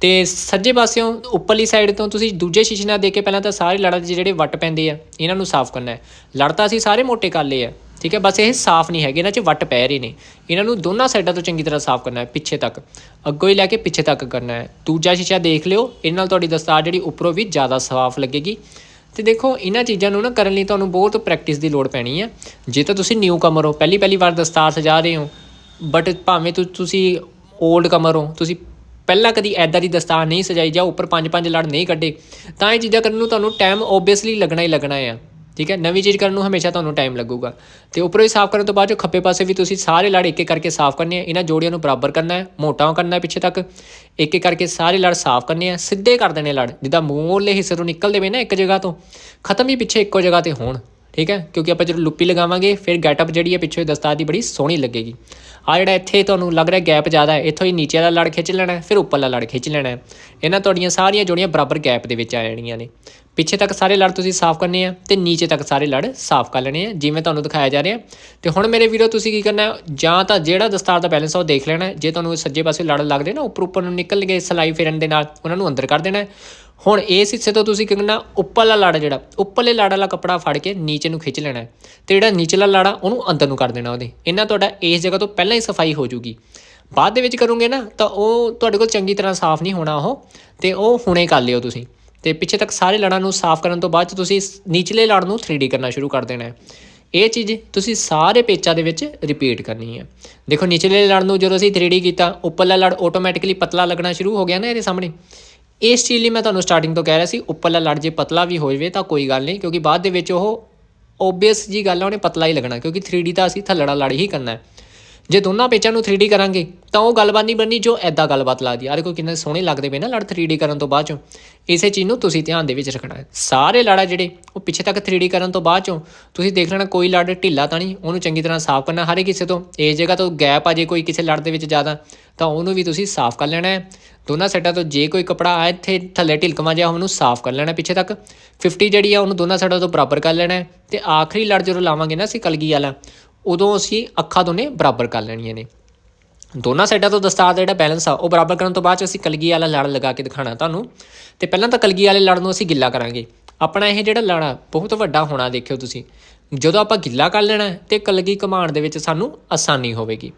ਤੇ ਸੱਜੇ ਪਾਸਿਓਂ ਉੱਪਰਲੀ ਸਾਈਡ ਤੋਂ ਤੁਸੀਂ ਦੂਜੇ ਸ਼ੀਸ਼ੇ ਨਾਲ ਦੇਖ ਕੇ ਪਹਿਲਾਂ ਤਾਂ ਸਾਰੇ ਲੜਾਂ 'ਚ ਜਿਹੜੇ ਵੱਟ ਪੈਂਦੇ ਆ, ਇਹਨਾਂ ਨੂੰ ਸਾਫ਼ ਕਰਨਾ ਹੈ। ਲੜਤਾ ਅਸੀਂ ਸਾਰੇ ਮੋਟੇ ਕਰ ਲਏ ਆ, ਠੀਕ ਹੈ? ਬਸ ਇਹ ਸਾਫ਼ ਨਹੀਂ ਹੈਗੇ, ਇਹਨਾਂ 'ਚ ਵੱਟ ਪੈ ਰਹੇ ਨੇ। ਇਹਨਾਂ ਨੂੰ ਦੋਨਾਂ ਸਾਈਡਾਂ ਤੋਂ ਚੰਗੀ ਤਰ੍ਹਾਂ ਸਾਫ਼ ਕਰਨਾ ਹੈ, ਪਿੱਛੇ ਤੱਕ। ਅੱਗੋਂ ਹੀ ਲੈ ਕੇ ਪਿੱਛੇ ਤੱਕ ਕਰਨਾ ਹੈ। ਦੂਜਾ ਸ਼ੀਸ਼ਾ ਦੇਖ ਲਿਓ, ਇਹਨਾਂ ਨਾਲ ਤੁਹਾਡੀ ਦਸਤਾਰ ਜਿਹੜੀ ਉੱਪਰੋਂ ਵੀ ਜ਼ਿਆਦਾ ਸਾਫ਼ ਲੱਗੇਗੀ। ਤੇ ਦੇਖੋ, ਇਹਨਾਂ ਚੀਜ਼ਾਂ ਨੂੰ ਨਾ ਕਰਨ ਲਈ ਤੁਹਾਨੂੰ ਬਹੁਤ ਪ੍ਰੈਕਟਿਸ ਦੀ ਲੋੜ ਪੈਣੀ ਹੈ ਜੇ ਤਾਂ ਤੁਸੀਂ ਨਿਊ ਕਮਰ ਹੋ ਪਹਿਲੀ ਪਹਿਲੀ ਵਾਰ ਦਸਤਾਰ ਸਜਾ ਰਹੇ ਹੋ ਬਟ ਭਾਵੇਂ ਤੁ- ਤੁਸੀਂ 올ਡ ਕਮਰ ਹੋ, ਤੁਸੀਂ ਪਹਿਲਾਂ ਕਦੀ ਐਦਾਂ ਦੀ ਦਸਤਾਰ ਨਹੀਂ ਸਜਾਈ ਜਾਂ ਉੱਪਰ ਪੰਜ ਪੰਜ ਲੜ ਨਹੀਂ ਕੱਢੇ, ਤਾਂ ਇਹ ਚੀਜ਼ਾਂ ਕਰਨ ਨੂੰ ਤੁਹਾਨੂੰ ਟਾਈਮ ਓਬਵੀਅਸਲੀ ਲੱਗਣਾ ਹੀ ਲੱਗਣਾ ਹੈ ਠੀਕ ਹੈ, ਨਵੀਂ ਚੀਜ਼ ਕਰਨ ਨੂੰ ਹਮੇਸ਼ਾ ਤੁਹਾਨੂੰ ਟਾਈਮ ਲੱਗੂਗਾ। ਤੇ ਉੱਪਰੋਂ ਹੀ ਸਾਫ਼ ਕਰਨ ਤੋਂ ਬਾਅਦ ਜੋ ਖੱਬੇ ਪਾਸੇ ਵੀ ਤੁਸੀਂ ਸਾਰੇ ਲੜ ਇੱਕ ਇੱਕ ਕਰਕੇ ਸਾਫ਼ ਕਰਨੇ ਆ। ਇਹਨਾਂ ਜੋੜੀਆਂ ਨੂੰ ਬਰਾਬਰ ਕਰਨਾ ਹੈ, ਮੋਟਾ ਕਰਨਾ ਹੈ ਪਿੱਛੇ ਤੱਕ। ਇੱਕ ਇੱਕ ਕਰਕੇ ਸਾਰੇ ਲੜ ਸਾਫ਼ ਕਰਨੇ ਆ, ਸਿੱਧੇ ਕਰ ਦੇਣੇ ਲੜ। ਜਿੱਦਾਂ ਮੂਹਰਲੇ ਹਿੱਸੇ ਤੋਂ ਨਿਕਲਦੇ ਵੇ ਨਾ ਇੱਕ ਜਗ੍ਹਾ ਤੋਂ, ਖਤਮ ਹੀ ਪਿੱਛੇ ਇੱਕੋ ਜਗ੍ਹਾ ਤੇ ਹੋਣ, ਠੀਕ ਹੈ? ਕਿਉਂਕਿ ਆਪਾਂ ਜਦੋਂ ਲੁੱਪੀ ਲਗਾਵਾਂਗੇ, ਫਿਰ ਗੈਟਅਪ ਜਿਹੜੀ ਹੈ ਪਿੱਛੇ ਦਸਤਾਰ ਦੀ ਬੜੀ ਸੋਹਣੀ ਲੱਗੇਗੀ। ਆ ਜਿਹੜਾ ਇੱਥੇ ਤੁਹਾਨੂੰ ਲੱਗ ਰਿਹਾ ਗੈਪ ਜ਼ਿਆਦਾ ਹੈ, ਇੱਥੋਂ ਹੀ ਨੀਚੇ ਵਾਲਾ ਲੜ ਖਿੱਚ ਲੈਣਾ ਫਿਰ ਉੱਪਰਲਾ ਲੜ ਖਿੱਚ ਲੈਣਾ ਇਹਨਾਂ ਤੁਹਾਡੀਆਂ ਸਾਰੀਆਂ ਜੋੜੀਆਂ ਬਰਾਬਰ ਗੈਪ ਦੇ ਵਿੱਚ ਆ ਜਾਣੀਆਂ ਨੇ। ਪਿੱਛੇ ਤੱਕ ਸਾਰੇ ਲੜ ਤੁਸੀਂ ਸਾਫ਼ ਕਰਨੇ ਆ ਤੇ ਨੀਚੇ ਤੱਕ ਸਾਰੇ ਲੜ ਸਾਫ਼ ਕਰ ਲੈਣੇ ਆ, ਜਿਵੇਂ ਤੁਹਾਨੂੰ ਦਿਖਾਇਆ ਜਾ ਰਿਹਾ। ਤੇ ਹੁਣ ਮੇਰੇ ਵੀਰੋ, ਤੁਸੀਂ ਕੀ ਕਰਨਾ ਜਾਂ ਤਾਂ ਜਿਹੜਾ ਦਸਤਾਰ ਦਾ ਬੈਲੈਂਸ ਆ ਉਹ ਦੇਖ ਲੈਣਾ ਜੇ ਤੁਹਾਨੂੰ ਸੱਜੇ ਪਾਸੇ ਲੜ ਲੱਗਦੇ ਨਾ, ਉੱਪਰ ਉੱਪਰ ਨੂੰ ਨਿਕਲ ਗਏ ਸਲਾਈ ਫੇਰਨ ਦੇ ਨਾਲ, ਉਹਨਾਂ ਨੂੰ ਅੰਦਰ ਕਰ ਦੇਣਾ ਹੁਣ ਇਸ ਹਿੱਸੇ ਤੋਂ ਤੁਸੀਂ ਕੀ ਕਰਨਾ, ਉੱਪਰਲਾ ਲੜ ਜਿਹੜਾ, ਉੱਪਰਲੇ ਲੜ ਵਾਲਾ ਕੱਪੜਾ ਫੜ ਕੇ ਨੀਚੇ ਨੂੰ ਖਿੱਚ ਲੈਣਾ ਹੈ। ਤੇ ਜਿਹੜਾ ਨੀਚਲਾ ਲੜ ਆ, ਉਹਨੂੰ ਅੰਦਰ ਨੂੰ ਕਰ ਦੇਣਾ ਉਹਦੇ। ਇਹਨਾਂ ਤੁਹਾਡਾ ਇਸ ਜਗ੍ਹਾ ਤੋਂ ਪਹਿਲਾਂ ਹੀ ਸਫ਼ਾਈ ਹੋ ਜੂਗੀ। ਬਾਅਦ ਦੇ ਵਿੱਚ ਕਰੋਗੇ ਨਾ, ਤਾਂ ਉਹ ਤੁਹਾਡੇ ਕੋਲ ਚੰਗੀ ਤਰ੍ਹਾਂ ਸਾਫ਼ ਨਹੀਂ ਹੋਣਾ ਉਹ, ਤੇ ਉਹ ਹੁਣੇ ਕਰ ਲਿਓ ਤੁਸੀਂ। ਤੇ ਪਿੱਛੇ ਤੱਕ ਸਾਰੇ ਲੜਾਂ ਨੂੰ ਸਾਫ਼ ਕਰਨ ਤੋਂ ਬਾਅਦ 'ਚ ਤੁਸੀਂ ਨੀਚਲੇ ਲੜ ਨੂੰ 3D ਕਰਨਾ ਸ਼ੁਰੂ ਕਰ ਦੇਣਾ ਹੈ। ਇਹ ਚੀਜ਼ ਤੁਸੀਂ ਸਾਰੇ ਪੇਚਾਂ ਦੇ ਵਿੱਚ ਰਿਪੀਟ ਕਰਨੀ ਹੈ। ਦੇਖੋ, ਨੀਚਲੇ ਲੜ ਨੂੰ ਜਦੋਂ ਅਸੀਂ 3D ਕੀਤਾ, ਉੱਪਰਲਾ ਲੜ ਆਟੋਮੈਟਿਕਲੀ ਪਤਲਾ ਲੱਗਣਾ ਸ਼ੁਰੂ ਹੋ ਗਿਆ ਨਾ ਇਹਦੇ ਸਾਹਮਣੇ। ਇਸ ਚੀਜ਼ ਲਈ ਮੈਂ ਤੁਹਾਨੂੰ ਸਟਾਰਟਿੰਗ ਤੋਂ ਕਹਿ ਰਿਹਾ ਸੀ, ਉੱਪਰਲਾ ਲੜ ਜੇ ਪਤਲਾ ਵੀ ਹੋ ਜਾਵੇ ਤਾਂ ਕੋਈ ਗੱਲ ਨਹੀਂ, ਕਿਉਂਕਿ ਬਾਅਦ ਦੇ ਵਿੱਚ ਉਹ ਓਬਵੀਅਸ ਜੀ ਗੱਲ ਆ, ਉਹਨੇ ਪਤਲਾ ਹੀ ਲੱਗਣਾ, ਕਿਉਂਕਿ 3D ਤਾਂ ਅਸੀਂ ਥੱਲੜਾ ਲੜ ਹੀ ਕਰਨਾ ਹੈ। ਜੇ ਦੋਨਾਂ ਪੇਚਾਂ ਨੂੰ 3D ਕਰਾਂਗੇ, ਤਾਂ ਉਹ ਗੱਲਬਾਤ ਨਹੀਂ ਬਣਨੀ ਜੋ ਐਦਾਂ ਗੱਲਬਾਤ ਲੱਗਦੀ ਆ। ਦੇਖੋ ਕਿੰਨੇ ਸੋਹਣੇ ਲੱਗਦੇ ਪਏ ਨਾ ਲੜ 3D ਕਰਨ ਤੋਂ ਬਾਅਦ ਚੋਂ। ਇਸੇ ਚੀਜ਼ ਨੂੰ ਤੁਸੀਂ ਧਿਆਨ ਦੇ ਵਿੱਚ ਰੱਖਣਾ ਹੈ। ਸਾਰੇ ਲੜਾ ਜਿਹੜੇ, ਉਹ ਪਿੱਛੇ ਤੱਕ 3D ਕਰਨ ਤੋਂ ਬਾਅਦ ਚੋਂ, ਤੁਸੀਂ ਦੇਖ ਲੈਣਾ ਕੋਈ ਲੜ ਢਿੱਲਾ ਤਾਂ ਨਹੀਂ, ਉਹਨੂੰ ਚੰਗੀ ਤਰ੍ਹਾਂ ਸਾਫ਼ ਕਰਨਾ ਹਰ ਇੱਕ ਕਿਸੇ ਤੋਂ। ਇਸ ਜਗ੍ਹਾ ਤੋਂ ਗੈਪ ਆ ਜੇ ਕੋਈ ਕਿਸੇ ਲੜ ਦੇ ਵਿੱਚ ਜ਼ਿਆਦਾ, ਤਾਂ ਉਹਨੂੰ ਵੀ ਤੁਸੀਂ ਸਾਫ਼ ਕਰ ਲੈਣਾ ਹੈ। ਦੋਨਾਂ ਸਾਈਡਾਂ ਤੋਂ ਜੇ ਕੋਈ ਕਪੜਾ ਆ ਇੱਥੇ ਥੱਲੇ ਢਿਲਕਵਾਂ ਜਿਹਾ, ਉਹਨੂੰ ਸਾਫ਼ ਕਰ ਲੈਣਾ ਪਿੱਛੇ ਤੱਕ। 50 ਜਿਹੜੀ ਆ, ਉਹਨੂੰ ਦੋਨਾਂ ਸਾਈਡਾਂ ਤੋਂ ਬਰਾਬਰ ਕਰ ਲੈਣਾ ਹੈ। ਤੇ ਆਖਰੀ ਲੜ ਜਦੋਂ ਲਾਵਾਂਗੇ ਨਾ ਅਸੀਂ ਕਲਗੀ ਵਾਲਾ ਉਦੋਂ ਅਸੀਂ ਅੱਖਾਂ ਦੋਨੇ ਬਰਾਬਰ ਕਰ ਲੈਣੀਆਂ ਨੇ। ਦੋਨਾਂ ਸਾਈਡਾਂ ਤੋਂ ਦਸਤਾਰ ਦਾ ਜਿਹੜਾ ਬੈਲੈਂਸ ਆ, ਉਹ ਬਰਾਬਰ ਕਰਨ ਤੋਂ ਬਾਅਦ 'ਚ ਅਸੀਂ ਕਲਗੀ ਵਾਲਾ ਲੜ ਲਗਾ ਕੇ ਦਿਖਾਣਾ ਤੁਹਾਨੂੰ। ਤੇ ਪਹਿਲਾਂ ਤਾਂ ਕਲਗੀ ਵਾਲੇ ਲੜ ਨੂੰ ਅਸੀਂ ਗਿੱਲਾ ਕਰਾਂਗੇ। ਆਪਣਾ ਇਹ ਜਿਹੜਾ ਲੜ ਆ, ਬਹੁਤ ਵੱਡਾ ਹੋਣਾ ਦੇਖਿਓ ਤੁਸੀਂ। ਜਦੋਂ ਆਪਾਂ ਗਿੱਲਾ ਕਰ ਲੈਣਾ ਹੈ ਤੇ ਕਲਗੀ ਕਮਾਣ ਦੇ ਵਿੱਚ ਸਾਨੂੰ ਆਸਾਨੀ ਹੋਵੇਗੀ।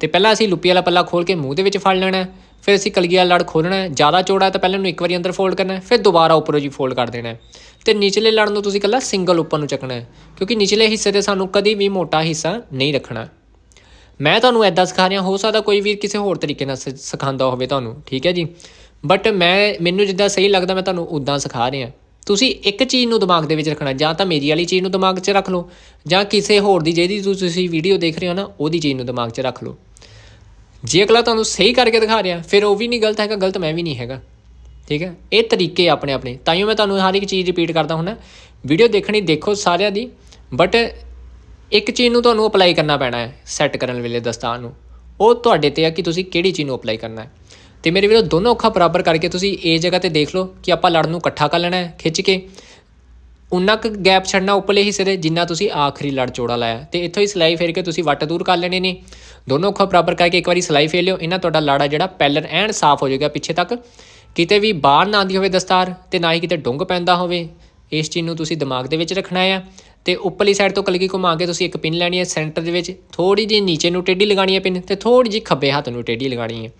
ਤੇ ਪਹਿਲਾਂ ਅਸੀਂ ਲੁੱਪੀ ਵਾਲਾ ਪੱਲਾ ਖੋਲ ਕੇ ਮੂੰਹ ਦੇ ਵਿੱਚ ਫੜ ਲੈਣਾ ਫਿਰ ਅਸੀਂ ਕਲਗੀ ਵਾਲਾ ਲੜ ਖੋਲਣਾ ਜ਼ਿਆਦਾ ਚੌੜਾ ਤਾਂ ਪਹਿਲਾਂ ਇਹਨੂੰ ਇੱਕ ਵਾਰੀ ਅੰਦਰ ਫੋਲਡ ਕਰਨਾ ਫਿਰ ਦੁਬਾਰਾ ਉੱਪਰੋਂ ਜੀ ਫੋਲਡ ਕਰ ਦੇਣਾ ਹੈ। ਤੇ ਨਿਚਲੇ ਲੜ ਨੂੰ ਤੁਸੀਂ ਇਕੱਲਾ ਸਿੰਗਲ ਉੱਪਰ ਨੂੰ ਚੱਕਣਾ ਕਿਉਂਕਿ ਨਿਚਲੇ ਹਿੱਸੇ ਤੇ ਸਾਨੂੰ ਕਦੀ ਵੀ ਮੋਟਾ ਹਿੱਸਾ ਨਹੀਂ ਰੱਖਣਾ। ਮੈਂ ਤੁਹਾਨੂੰ ਐਦਾਂ ਸਿਖਾ ਰਿਹਾ, ਹੋ ਸਕਦਾ ਕੋਈ ਵੀਰ ਕਿਸੇ ਹੋਰ ਤਰੀਕੇ ਨਾਲ ਸਿਖਾਉਂਦਾ ਹੋਵੇ ਤੁਹਾਨੂੰ। ਠੀਕ ਹੈ ਜੀ? ਬਟ ਮੈਂ, ਮੈਨੂੰ ਜਿੱਦਾਂ ਸਹੀ ਲੱਗਦਾ, ਮੈਂ ਤੁਹਾਨੂੰ ਉਦਾਂ ਸਿਖਾ ਰਿਹਾ। ਤੁਸੀਂ ਇੱਕ ਚੀਜ਼ ਨੂੰ ਦਿਮਾਗ ਦੇ ਵਿੱਚ ਰੱਖਣਾ, ਜਾਂ ਤਾਂ ਮੇਰੀ ਵਾਲੀ ਚੀਜ਼ ਨੂੰ ਦਿਮਾਗ 'ਚ ਰੱਖ ਲਓ, ਜਾਂ ਕਿਸੇ ਹੋਰ ਦੀ, ਜਿਹਦੀ ਤੁਸੀਂ ਵੀਡੀਓ ਦੇਖ ਰਹੇ ਹੋ ਨਾ, ਉਹਦੀ ਚੀਜ਼ ਨੂੰ ਦਿਮਾਗ 'ਚ ਰੱਖ ਲਓ। ਜੇ ਅਗਲਾ ਤੁਹਾਨੂੰ ਸਹੀ ਕਰਕੇ ਦਿਖਾ ਰਿਹਾ, ਫਿਰ ਉਹ ਵੀ ਨਹੀਂ ਗਲਤ ਹੈਗਾ, ਗਲਤ ਮੈਂ ਵੀ ਨਹੀਂ ਹੈਗਾ। ਠੀਕ ਹੈ? ਇਹ ਤਰੀਕੇ ਆਪਣੇ ਆਪਣੇ। ਤਾਈਓ ਮੈਂ ਤੁਹਾਨੂੰ ਹਰ ਇੱਕ ਚੀਜ਼ ਰਿਪੀਟ ਕਰਦਾ ਹੁੰਦਾ। ਵੀਡੀਓ ਦੇਖਣੀ ਦੇਖੋ ਸਾਰਿਆਂ ਦੀ ਬਟ ਇੱਕ ਚੀਜ਼ ਨੂੰ ਤੁਹਾਨੂੰ ਅਪਲਾਈ ਕਰਨਾ ਪੈਣਾ ਹੈ ਸੈੱਟ ਕਰਨ ਵੇਲੇ ਦਸਤਾਰ ਨੂੰ। ਉਹ ਤੁਹਾਡੇ ਤੇ ਆ ਕਿ ਤੁਸੀਂ ਕਿਹੜੀ ਚੀਜ਼ ਨੂੰ ਅਪਲਾਈ ਕਰਨਾ ਹੈ। ਤੇ ਮੇਰੇ ਵੀਰੋ, ਦੋਨੋਂ ਅੱਖਾਂ ਬਰਾਬਰ ਕਰਕੇ ਤੁਸੀਂ ਇਹ ਜਗ੍ਹਾ ਤੇ ਦੇਖ ਲਓ ਕਿ ਆਪਾਂ ਲੜ ਨੂੰ ਇਕੱਠਾ ਕਰ ਲੈਣਾ ਹੈ, ਖਿੱਚ ਕੇ। ਉਨਾ ਕੁ ਗੈਪ ਛੱਡਣਾ ਉੱਪਰਲੇ ਹਿੱਸੇ ਦੇ, ਜਿੰਨਾ ਤੁਸੀਂ ਆਖਰੀ ਲੜ ਚੌੜਾ ਲਾਇਆ। ਤੇ ਇੱਥੋਂ ਹੀ ਸਲਾਈ ਫੇਰ ਕੇ ਤੁਸੀਂ ਵੱਟ ਦੂਰ ਕਰ ਲੈਣੇ ਨੇ। ਦੋਨੋਂ ਅੱਖਾਂ ਬਰਾਬਰ ਕਰਕੇ ਇੱਕ ਵਾਰੀ ਸਲਾਈ ਫੇਰ ਲਿਓ। ਇਹਨਾਂ ਤੁਹਾਡਾ ਲਾੜਾ ਜਿਹੜਾ ਪੈਲਰ ਐਨ ਸਾਫ਼ ਹੋ ਜਾਏਗਾ ਪਿੱਛੇ ਤੱਕ। ਕਿਤੇ ਵੀ ਬਾਹਰ ਨਾ ਆਉਂਦੀ ਹੋਵੇ ਦਸਤਾਰ ਤੇ ਨਾ ਹੀ ਕਿਤੇ ਡੁੰਗ ਪੈਂਦਾ ਹੋਵੇ। ਇਸ ਚੀਜ਼ ਨੂੰ ਤੁਸੀਂ ਦਿਮਾਗ ਦੇ ਵਿੱਚ ਰੱਖਣਾ ਹੈ ਤੇ ਉੱਪਰਲੀ ਸਾਈਡ ਤੋਂ ਕਲਗੀ ਘੁਮਾ ਕੇ ਤੁਸੀਂ ਇੱਕ ਪਿੰਨ ਲੈਣੀ ਹੈ। ਸੈਂਟਰ ਦੇ ਵਿੱਚ ਥੋੜੀ ਜਿਹੀ ਨੀਚੇ ਨੂੰ ਟੇਢੀ ਲਗਾਣੀ ਹੈ ਪਿੰਨ ਤੇ ਥੋੜੀ ਜਿਹੀ ਖੱਬੇ ਹੱਥ ਨੂੰ ਟੇਢੀ ਲਗਾਣੀ ਹੈ।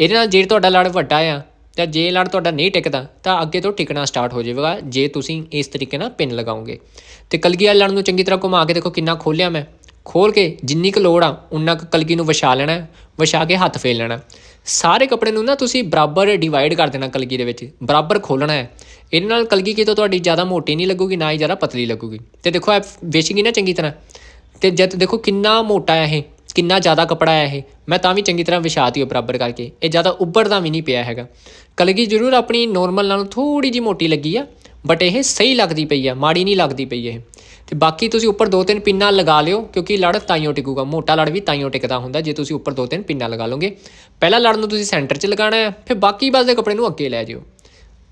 ਇਹਦੇ ਨਾਲ ਜੇ ਤੁਹਾਡਾ ਲੜ ਵੱਡਾ ਆ, ਤਾਂ ਜੇ ਲੜ ਤੁਹਾਡਾ ਨਹੀਂ ਟਿਕਦਾ, ਤਾਂ ਅੱਗੇ ਤੋਂ ਟਿਕਣਾ ਸਟਾਰਟ ਹੋ ਜਾਵੇਗਾ, ਜੇ ਤੁਸੀਂ ਇਸ ਤਰੀਕੇ ਨਾਲ ਪਿੰਨ ਲਗਾਓਗੇ। ਤੇ ਕਲਗੀ ਵਾਲੇ ਲੜ ਨੂੰ ਚੰਗੀ ਤਰ੍ਹਾਂ ਘੁਮਾ ਕੇ ਦੇਖੋ ਕਿੰਨਾ ਖੋਲਿਆ ਮੈਂ। ਖੋਲ ਕੇ ਜਿੰਨੀ ਕੁ ਲੋੜ ਆ ਉਨਾ ਕੁ ਕਲਗੀ ਨੂੰ ਵਿਛਾ ਲੈਣਾ, ਵਿਛਾ ਕੇ ਹੱਥ ਫੇਰ ਲੈਣਾ। ਸਾਰੇ ਕੱਪੜੇ ਨੂੰ ਨਾ ਤੁਸੀਂ ਬਰਾਬਰ ਡਿਵਾਈਡ ਕਰ ਦੇਣਾ ਕਲਗੀ ਦੇ ਵਿੱਚ, ਬਰਾਬਰ ਖੋਲਣਾ ਹੈ। ਇਹਦੇ ਨਾਲ ਕਲਗੀ ਕਿਤੋਂ ਤੁਹਾਡੀ ਜ਼ਿਆਦਾ ਮੋਟੀ ਨਹੀਂ ਲੱਗੂਗੀ, ਨਾ ਹੀ ਜ਼ਿਆਦਾ ਪਤਲੀ ਲੱਗੂਗੀ। ਤੇ ਦੇਖੋ, ਇਹ ਵਿਛ ਨਾ ਚੰਗੀ ਤਰ੍ਹਾਂ। ਤੇ ਜਦ ਦੇਖੋ ਕਿੰਨਾ ਮੋਟਾ ਹੈ ਇਹ। ਕਿੰਨਾ ਜ਼ਿਆਦਾ ਕਪੜਾ ਹੈ ਇਹ, ਮੈਂ ਤਾਂ ਵੀ ਚੰਗੀ ਤਰ੍ਹਾਂ ਵਿਛਾਤੀ ਹੋ ਬਰਾਬਰ ਕਰਕੇ। ਇਹ ਜ਼ਿਆਦਾ ਉੱਭਰਦਾ ਵੀ ਨਹੀਂ ਪਿਆ ਹੈਗਾ। ਕਲਗੀ ਜ਼ਰੂਰ ਆਪਣੀ ਨੋਰਮਲ ਨਾਲੋਂ ਥੋੜੀ ਜੀ ਮੋਟੀ ਲੱਗੀ ਆ ਬਟ ਇਹ ਸਹੀ ਲੱਗਦੀ ਪਈ ਆ, ਮਾੜੀ ਨਹੀਂ ਲੱਗਦੀ ਪਈ ਇਹ। ਤੇ ਬਾਕੀ ਤੁਸੀਂ ਉੱਪਰ ਦੋ ਤਿੰਨ ਪਿੰਨਾਂ ਲਗਾ ਲਿਓ, ਕਿਉਂਕਿ ਲੜ ਤਾਈਓ ਟਿਕੂਗਾ, ਮੋਟਾ ਲੜ ਵੀ ਤਾਈਓ ਟਿਕਦਾ ਹੁੰਦਾ, ਜੇ ਤੁਸੀਂ ਉੱਪਰ ਦੋ ਤਿੰਨ ਪਿੰਨਾਂ ਲਗਾ ਲਓਗੇ। ਪਹਿਲਾ ਲੜ ਨੂੰ ਤੁਸੀਂ ਸੈਂਟਰ 'ਚ ਲਗਾਉਣਾ ਹੈ, ਫਿਰ ਬਾਕੀ ਬਸ ਦੇ ਕੱਪੜੇ ਨੂੰ ਅੱਗੇ ਲੈ ਜਿਓ।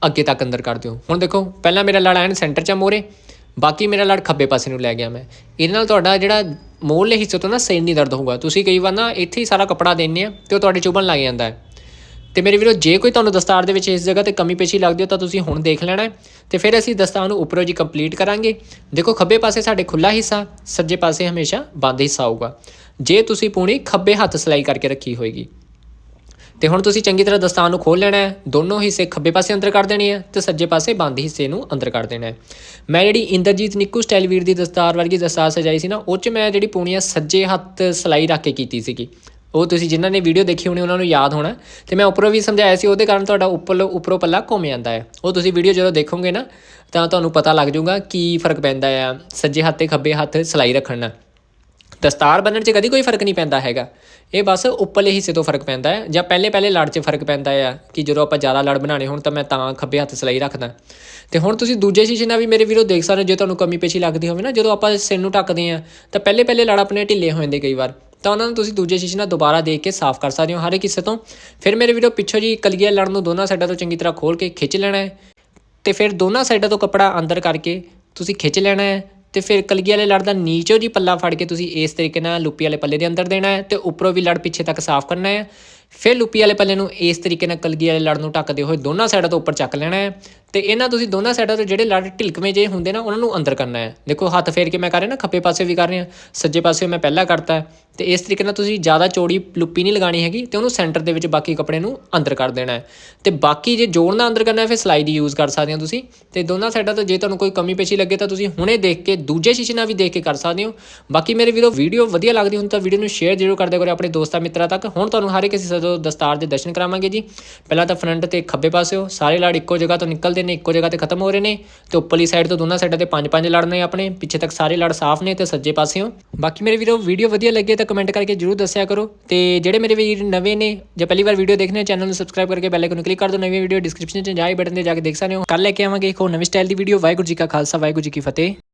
ਅੱਗੇ ਤੱਕ ਅੰਦਰ ਕਰ ਦਿਓ। ਹੁਣ ਦੇਖੋ, ਪਹਿਲਾਂ ਮੇਰਾ ਲੜ ਐਨ ਸੈਂਟਰ 'ਚ ਆ ਮੋਰੇ। ਬਾਕੀ ਮੇਰਾ ਲੜ ਖੱਬੇ ਪਾਸੇ ਨੂੰ ਲੈ ਗਿਆ ਮੈਂ। ਇਹਦੇ ਨਾਲ ਤੁਹਾਡਾ ਜਿਹੜਾ ਮੋਹਲੇ ਹਿੱਸੇ ਤੋਂ ਨਾ ਸਿਰ ਨਹੀਂ ਦਰਦ ਹੋਊਗਾ। ਤੁਸੀਂ ਕਈ ਵਾਰ ਨਾ ਇੱਥੇ ਹੀ ਸਾਰਾ ਕੱਪੜਾ ਦਿੰਨੇ ਆ ਤੇ ਉਹ ਤੁਹਾਡੇ ਚੁਭਣ ਲੱਗ ਜਾਂਦਾ ਹੈ। ਤੇ ਮੇਰੇ ਵੀਰੋ, ਜੇ ਕੋਈ ਤੁਹਾਨੂੰ ਦਸਤਾਰ ਦੇ ਵਿੱਚ ਇਸ ਜਗ੍ਹਾ ਤੇ ਕਮੀ ਪੇਸ਼ੀ ਲੱਗਦੀ ਹੋ ਤਾਂ ਤੁਸੀਂ ਹੁਣ ਦੇਖ ਲੈਣਾ ਹੈ। ਤੇ ਫਿਰ ਅਸੀਂ ਦਸਤਾਰ ਨੂੰ ਉੱਪਰੋਂ ਜੀ ਕੰਪਲੀਟ ਕਰਾਂਗੇ। ਦੇਖੋ, ਖੱਬੇ ਪਾਸੇ ਸਾਡੇ ਖੁੱਲਾ ਹਿੱਸਾ, ਸੱਜੇ ਪਾਸੇ ਹਮੇਸ਼ਾ ਬੰਦ ਹਿੱਸਾ ਆਊਗਾ ਜੇ ਤੁਸੀਂ ਪੂਣੀ ਖੱਬੇ ਹੱਥ ਸਲਾਈ ਕਰਕੇ ਰੱਖੀ ਹੋਏਗੀ। ਤੇ ਹੁਣ ਤੁਸੀਂ ਚੰਗੀ ਤਰ੍ਹਾਂ ਦਸਤਾਰ ਨੂੰ ਖੋਲ ਲੈਣਾ ਹੈ। ਦੋਨੋਂ ਹਿੱਸੇ ਖੱਬੇ ਪਾਸੇ ਅੰਦਰ ਕਰ ਦੇਣੇ ਆ ਤੇ ਸੱਜੇ ਪਾਸੇ ਬੰਦ ਹਿੱਸੇ ਨੂੰ ਅੰਦਰ ਕਰ ਦੇਣਾ ਹੈ। ਮੈਂ ਜਿਹੜੀ ਇੰਦਰਜੀਤ ਨਿੱਕੂ ਸਟਾਈਲ ਦੀ ਦਸਤਾਰ ਵਰਗੀ ਦਸਤਾਰ ਸਜਾਈ ਸੀ ਨਾ, ਉਹ 'ਚ ਮੈਂ ਜਿਹੜੀ ਪੂਣੀਆਂ ਸੱਜੇ ਹੱਥ ਸਲਾਈ ਰੱਖ ਕੇ ਕੀਤੀ ਸੀਗੀ। ਉਹ ਤੁਸੀਂ ਜਿਨ੍ਹਾਂ ਨੇ ਵੀਡੀਓ ਦੇਖੀ ਹੋਣੀ, ਉਹਨਾਂ ਨੂੰ ਯਾਦ ਹੋਣਾ। ਤੇ ਮੈਂ ਉੱਪਰੋਂ ਵੀ ਸਮਝਾਇਆ ਸੀ, ਉਹਦੇ ਕਾਰਨ ਤੁਹਾਡਾ ਉੱਪਰ, ਉੱਪਰੋਂ ਪੱਲਾ ਘੁੰਮ ਜਾਂਦਾ ਹੈ। ਉਹ ਤੁਸੀਂ ਵੀਡੀਓ ਜਦੋਂ ਦੇਖੋਗੇ ਨਾ, ਤਾਂ ਤੁਹਾਨੂੰ ਪਤਾ ਲੱਗ ਜਾਊਗਾ ਕੀ ਫ਼ਰਕ ਪੈਂਦਾ ਆ ਸੱਜੇ ਹੱਥ ਤੇ ਖੱਬੇ ਹੱਥ ਸਲਾਈ ਰੱਖਣ ਨਾਲ। ਦਸਤਾਰ ਬੰਨਣ 'ਚ ਕਦੀ ਕੋਈ ਫ਼ਰਕ ਨਹੀਂ ਪੈਂਦਾ ਹੈਗਾ। ਇਹ ਬਸ ਉੱਪਰਲੇ ਹਿੱਸੇ ਤੋਂ ਫ਼ਰਕ ਪੈਂਦਾ ਹੈ ਜਾਂ ਪਹਿਲੇ ਪਹਿਲੇ ਲੜ 'ਚ ਫ਼ਰਕ ਪੈਂਦਾ ਆ ਕਿ ਜਦੋਂ ਆਪਾਂ ਜ਼ਿਆਦਾ ਲੜ ਬਣਾਣੇ ਹੋਣ ਤਾਂ ਮੈਂ ਤਾਂ ਖੱਬੇ ਹੱਥ ਸਲਾਈ ਰੱਖਦਾ। ਤੇ ਹੁਣ ਤੁਸੀਂ ਦੂਜੇ ਸ਼ੀਸ਼ੇ ਨਾਲ ਵੀ ਮੇਰੇ ਵੀਰੋ ਦੇਖ ਸਕਦੇ ਹੋ, ਜੇ ਤੁਹਾਨੂੰ ਕਮੀ ਪੇਸ਼ੀ ਲੱਗਦੀ ਹੋਵੇ ਨਾ, ਜਦੋਂ ਆਪਾਂ ਸਿਰ ਨੂੰ ਢੱਕਦੇ ਆ ਤਾਂ ਪਹਿਲੇ ਪਹਿਲੇ ਲੜ ਆਪਣੇ ਢਿੱਲੇ ਹੋ ਜਾਂਦੇ ਕਈ ਵਾਰ। ਤਾਂ ਉਹਨਾਂ ਨੂੰ ਤੁਸੀਂ ਦੂਜੇ ਸ਼ੀਸ਼ੇ ਨਾਲ ਦੁਬਾਰਾ ਦੇਖ ਕੇ ਸਾਫ਼ ਕਰ ਸਕਦੇ ਹੋ ਹਰ ਇੱਕ ਹਿੱਸੇ ਤੋਂ। ਫਿਰ ਮੇਰੇ ਵੀਰੋ ਪਿੱਛੋਂ ਜੀ ਕਲਗੀਆ ਲੜ ਨੂੰ ਦੋਨਾਂ ਸਾਈਡਾਂ ਤੋਂ ਚੰਗੀ ਤਰ੍ਹਾਂ ਖੋਲ ਕੇ ਖਿੱਚ ਲੈਣਾ ਹੈ। ਤੇ ਫਿਰ ਦੋਨਾਂ ਸਾਈਡਾਂ ਤੋਂ ਕੱਪੜਾ ਅੰਦਰ ਕਰਕੇ ਤੁਸੀਂ ਖਿੱਚ ਲੈਣਾ ਹੈ। ਤੇ ਫਿਰ ਕਲਗੀ ਵਾਲੇ ਲੜ ਦਾ ਨੀਚੋਂ ਜੀ ਪੱਲਾ ਫੜ ਕੇ ਤੁਸੀਂ ਇਸ ਤਰੀਕੇ ਨਾਲ ਲੁੱਪੀ ਵਾਲੇ ਪੱਲੇ ਦੇ ਅੰਦਰ ਦੇਣਾ ਹੈ ਤੇ ਉੱਪਰੋਂ ਵੀ ਲੜ ਪਿੱਛੇ ਤੱਕ ਸਾਫ਼ ਕਰਨਾ ਹੈ। ਫਿਰ ਲੁੱਪੀ ਵਾਲੇ ਪੱਲੇ ਨੂੰ ਇਸ ਤਰੀਕੇ ਨਾਲ ਕਲਗੀ ਵਾਲੇ ਲੜ ਨੂੰ ਢੱਕਦੇ ਹੋਏ ਦੋਨਾਂ ਸਾਈਡਾਂ ਤੋਂ ਉੱਪਰ ਚੱਕ ਲੈਣਾ ਹੈ। ਤੇ ਇਹਨਾਂ ਤੁਸੀਂ ਦੋਨਾਂ ਸਾਈਡਾਂ ਤੋਂ ਜਿਹੜੇ ਲੜ ਢਿਲਕਵੇਂ ਜੇ ਹੁੰਦੇ ਨਾ, ਉਹਨਾਂ ਨੂੰ ਅੰਦਰ ਕਰਨਾ ਹੈ। ਦੇਖੋ, ਹੱਥ ਫੇਰ ਕੇ ਮੈਂ ਕਰ ਰਿਹਾ ਨਾ, ਖੱਬੇ ਪਾਸੇ ਵੀ ਕਰ ਰਿਹਾ, ਸੱਜੇ ਪਾਸੇ ਮੈਂ ਪਹਿਲਾਂ ਕਰਤਾ ਹੈ। ਤੇ ਇਸ ਤਰੀਕੇ ਨਾਲ ਤੁਸੀਂ ਜ਼ਿਆਦਾ ਚੌੜੀ ਲੁੱਪੀ ਨਹੀਂ ਲਗਾਣੀ ਹੈਗੀ ਤੇ ਉਹਨੂੰ ਸੈਂਟਰ ਦੇ ਵਿੱਚ ਬਾਕੀ ਕੱਪੜੇ ਨੂੰ ਅੰਦਰ ਕਰ ਦੇਣਾ ਹੈ। ਤੇ ਬਾਕੀ ਜੇ ਜੋੜਨਾ ਅੰਦਰ ਕਰਨਾ ਹੈ, ਫਿਰ ਦੀ ਯੂਜ਼ ਕਰ ਸਕਦੇ ਹੋ ਤੁਸੀਂ। ਤੇ ਦੋਨਾਂ ਸਾਈਡਾਂ ਤੋਂ ਜੇ ਤੁਹਾਨੂੰ ਕੋਈ ਕਮੀ ਪੇਸ਼ੀ ਲੱਗੇ ਤਾਂ ਤੁਸੀਂ ਹੁਣੇ ਦੇਖ ਕੇ, ਦੂਜੇ ਸ਼ੀਸ਼ੇ ਨਾਲ ਵੀ ਦੇਖ ਕੇ ਕਰ ਸਕਦੇ ਹੋ। ਬਾਕੀ ਮੇਰੇ ਵੀਰੋ ਵੀਡੀਓ ਵਧੀਆ ਲੱਗਦੀ ਹੁੰਦੀ ਤਾਂ ਵੀਡੀਓ ਨੂੰ ਸ਼ੇਅਰ ਜ਼ਰੂਰ ਕਰਦੇ ਦਿਆ ਕਰੋ ਆਪਣੇ ਦੋਸਤਾਂ ਮਿੱਤਰਾਂ ਤੱਕ। ਹੁਣ ਤੁਹਾਨੂੰ ਹਰ ਇੱਕ ਹਿੱਸੇ ਦਸਤਾਰ ਦੇ ਦਰਸ਼ਨ ਕਰਾਵਾਂਗੇ ਜੀ। ਪਹਿਲਾਂ ਤਾਂ ਫਰੰਟ ਤੇ ਖੱਬੇ ਪਾਸਿਓ ਸਾਰੇ ਲੜ ਇੱਕੋ ਜਗ੍ਹਾ ਤੋਂ ਨਿਕਲ ਨਿਕਲਦੇ ਨੇ, ਇੱਕੋ ਜਗ੍ਹਾ ਤੇ ਖਤਮ ਹੋ ਰਹੇ ਨੇ ਤੇ ਉੱਪਰਲੀ ਸਾਈਡ ਤੋਂ ਦੋਨਾਂ ਸਾਈਡਾਂ ਤੇ ਪੰਜ ਪੰਜ ਲੜ ਨੇ ਆਪਣੇ, ਪਿੱਛੇ ਤੱਕ ਸਾਰੇ ਲੜ ਸਾਫ਼ ਨੇ ਤੇ ਸੱਜੇ ਪਾਸਿਓਂ। ਬਾਕੀ ਮੇਰੇ ਵੀਰੋ ਵੀਡੀਓ ਵਧੀਆ ਲੱਗੇ ਤਾਂ ਕਮੈਂਟ ਕਰਕੇ ਜਰੂਰ ਦੱਸਿਆ ਕਰੋ ਤੇ ਜਿਹੜੇ ਮੇਰੇ ਵੀਰ ਨਵੇਂ ਨੇ ਜਾਂ ਪਹਿਲੀ ਵਾਰ ਵੀਡੀਓ ਦੇਖਣੇ ਚੈਨਲ ਨੂੰ ਸਬਸਕ੍ਰਾਈਬ ਕਰਕੇ ਬੈਲ ਆਈਕਨ ਨੂੰ ਕਲਿੱਕ ਕਰ ਦਿਓ, ਨਵੀਂ ਵੀਡੀਓ ਡਿਸਕ੍ਰਿਪਸ਼ਨ 'ਚ ਜਾਈ ਬਟਨ ਤੇ ਜਾ ਕੇ ਦੇਖ ਸਕਦੇ ਹੋ। ਕੱਲ ਲੈ ਕੇ ਆਵਾਂਗੇ ਇੱਕ ਹੋਰ ਨਵੀਂ ਸਟਾਈਲ ਦੀ ਵੀਡੀਓ ਵਾਹਿਗੁਰੂ ਜੀ ਕਾ ਖਾਲਸਾ, ਵਾਹਿਗੁਰੂ ਜੀ ਕੀ ਫਤਿਹ।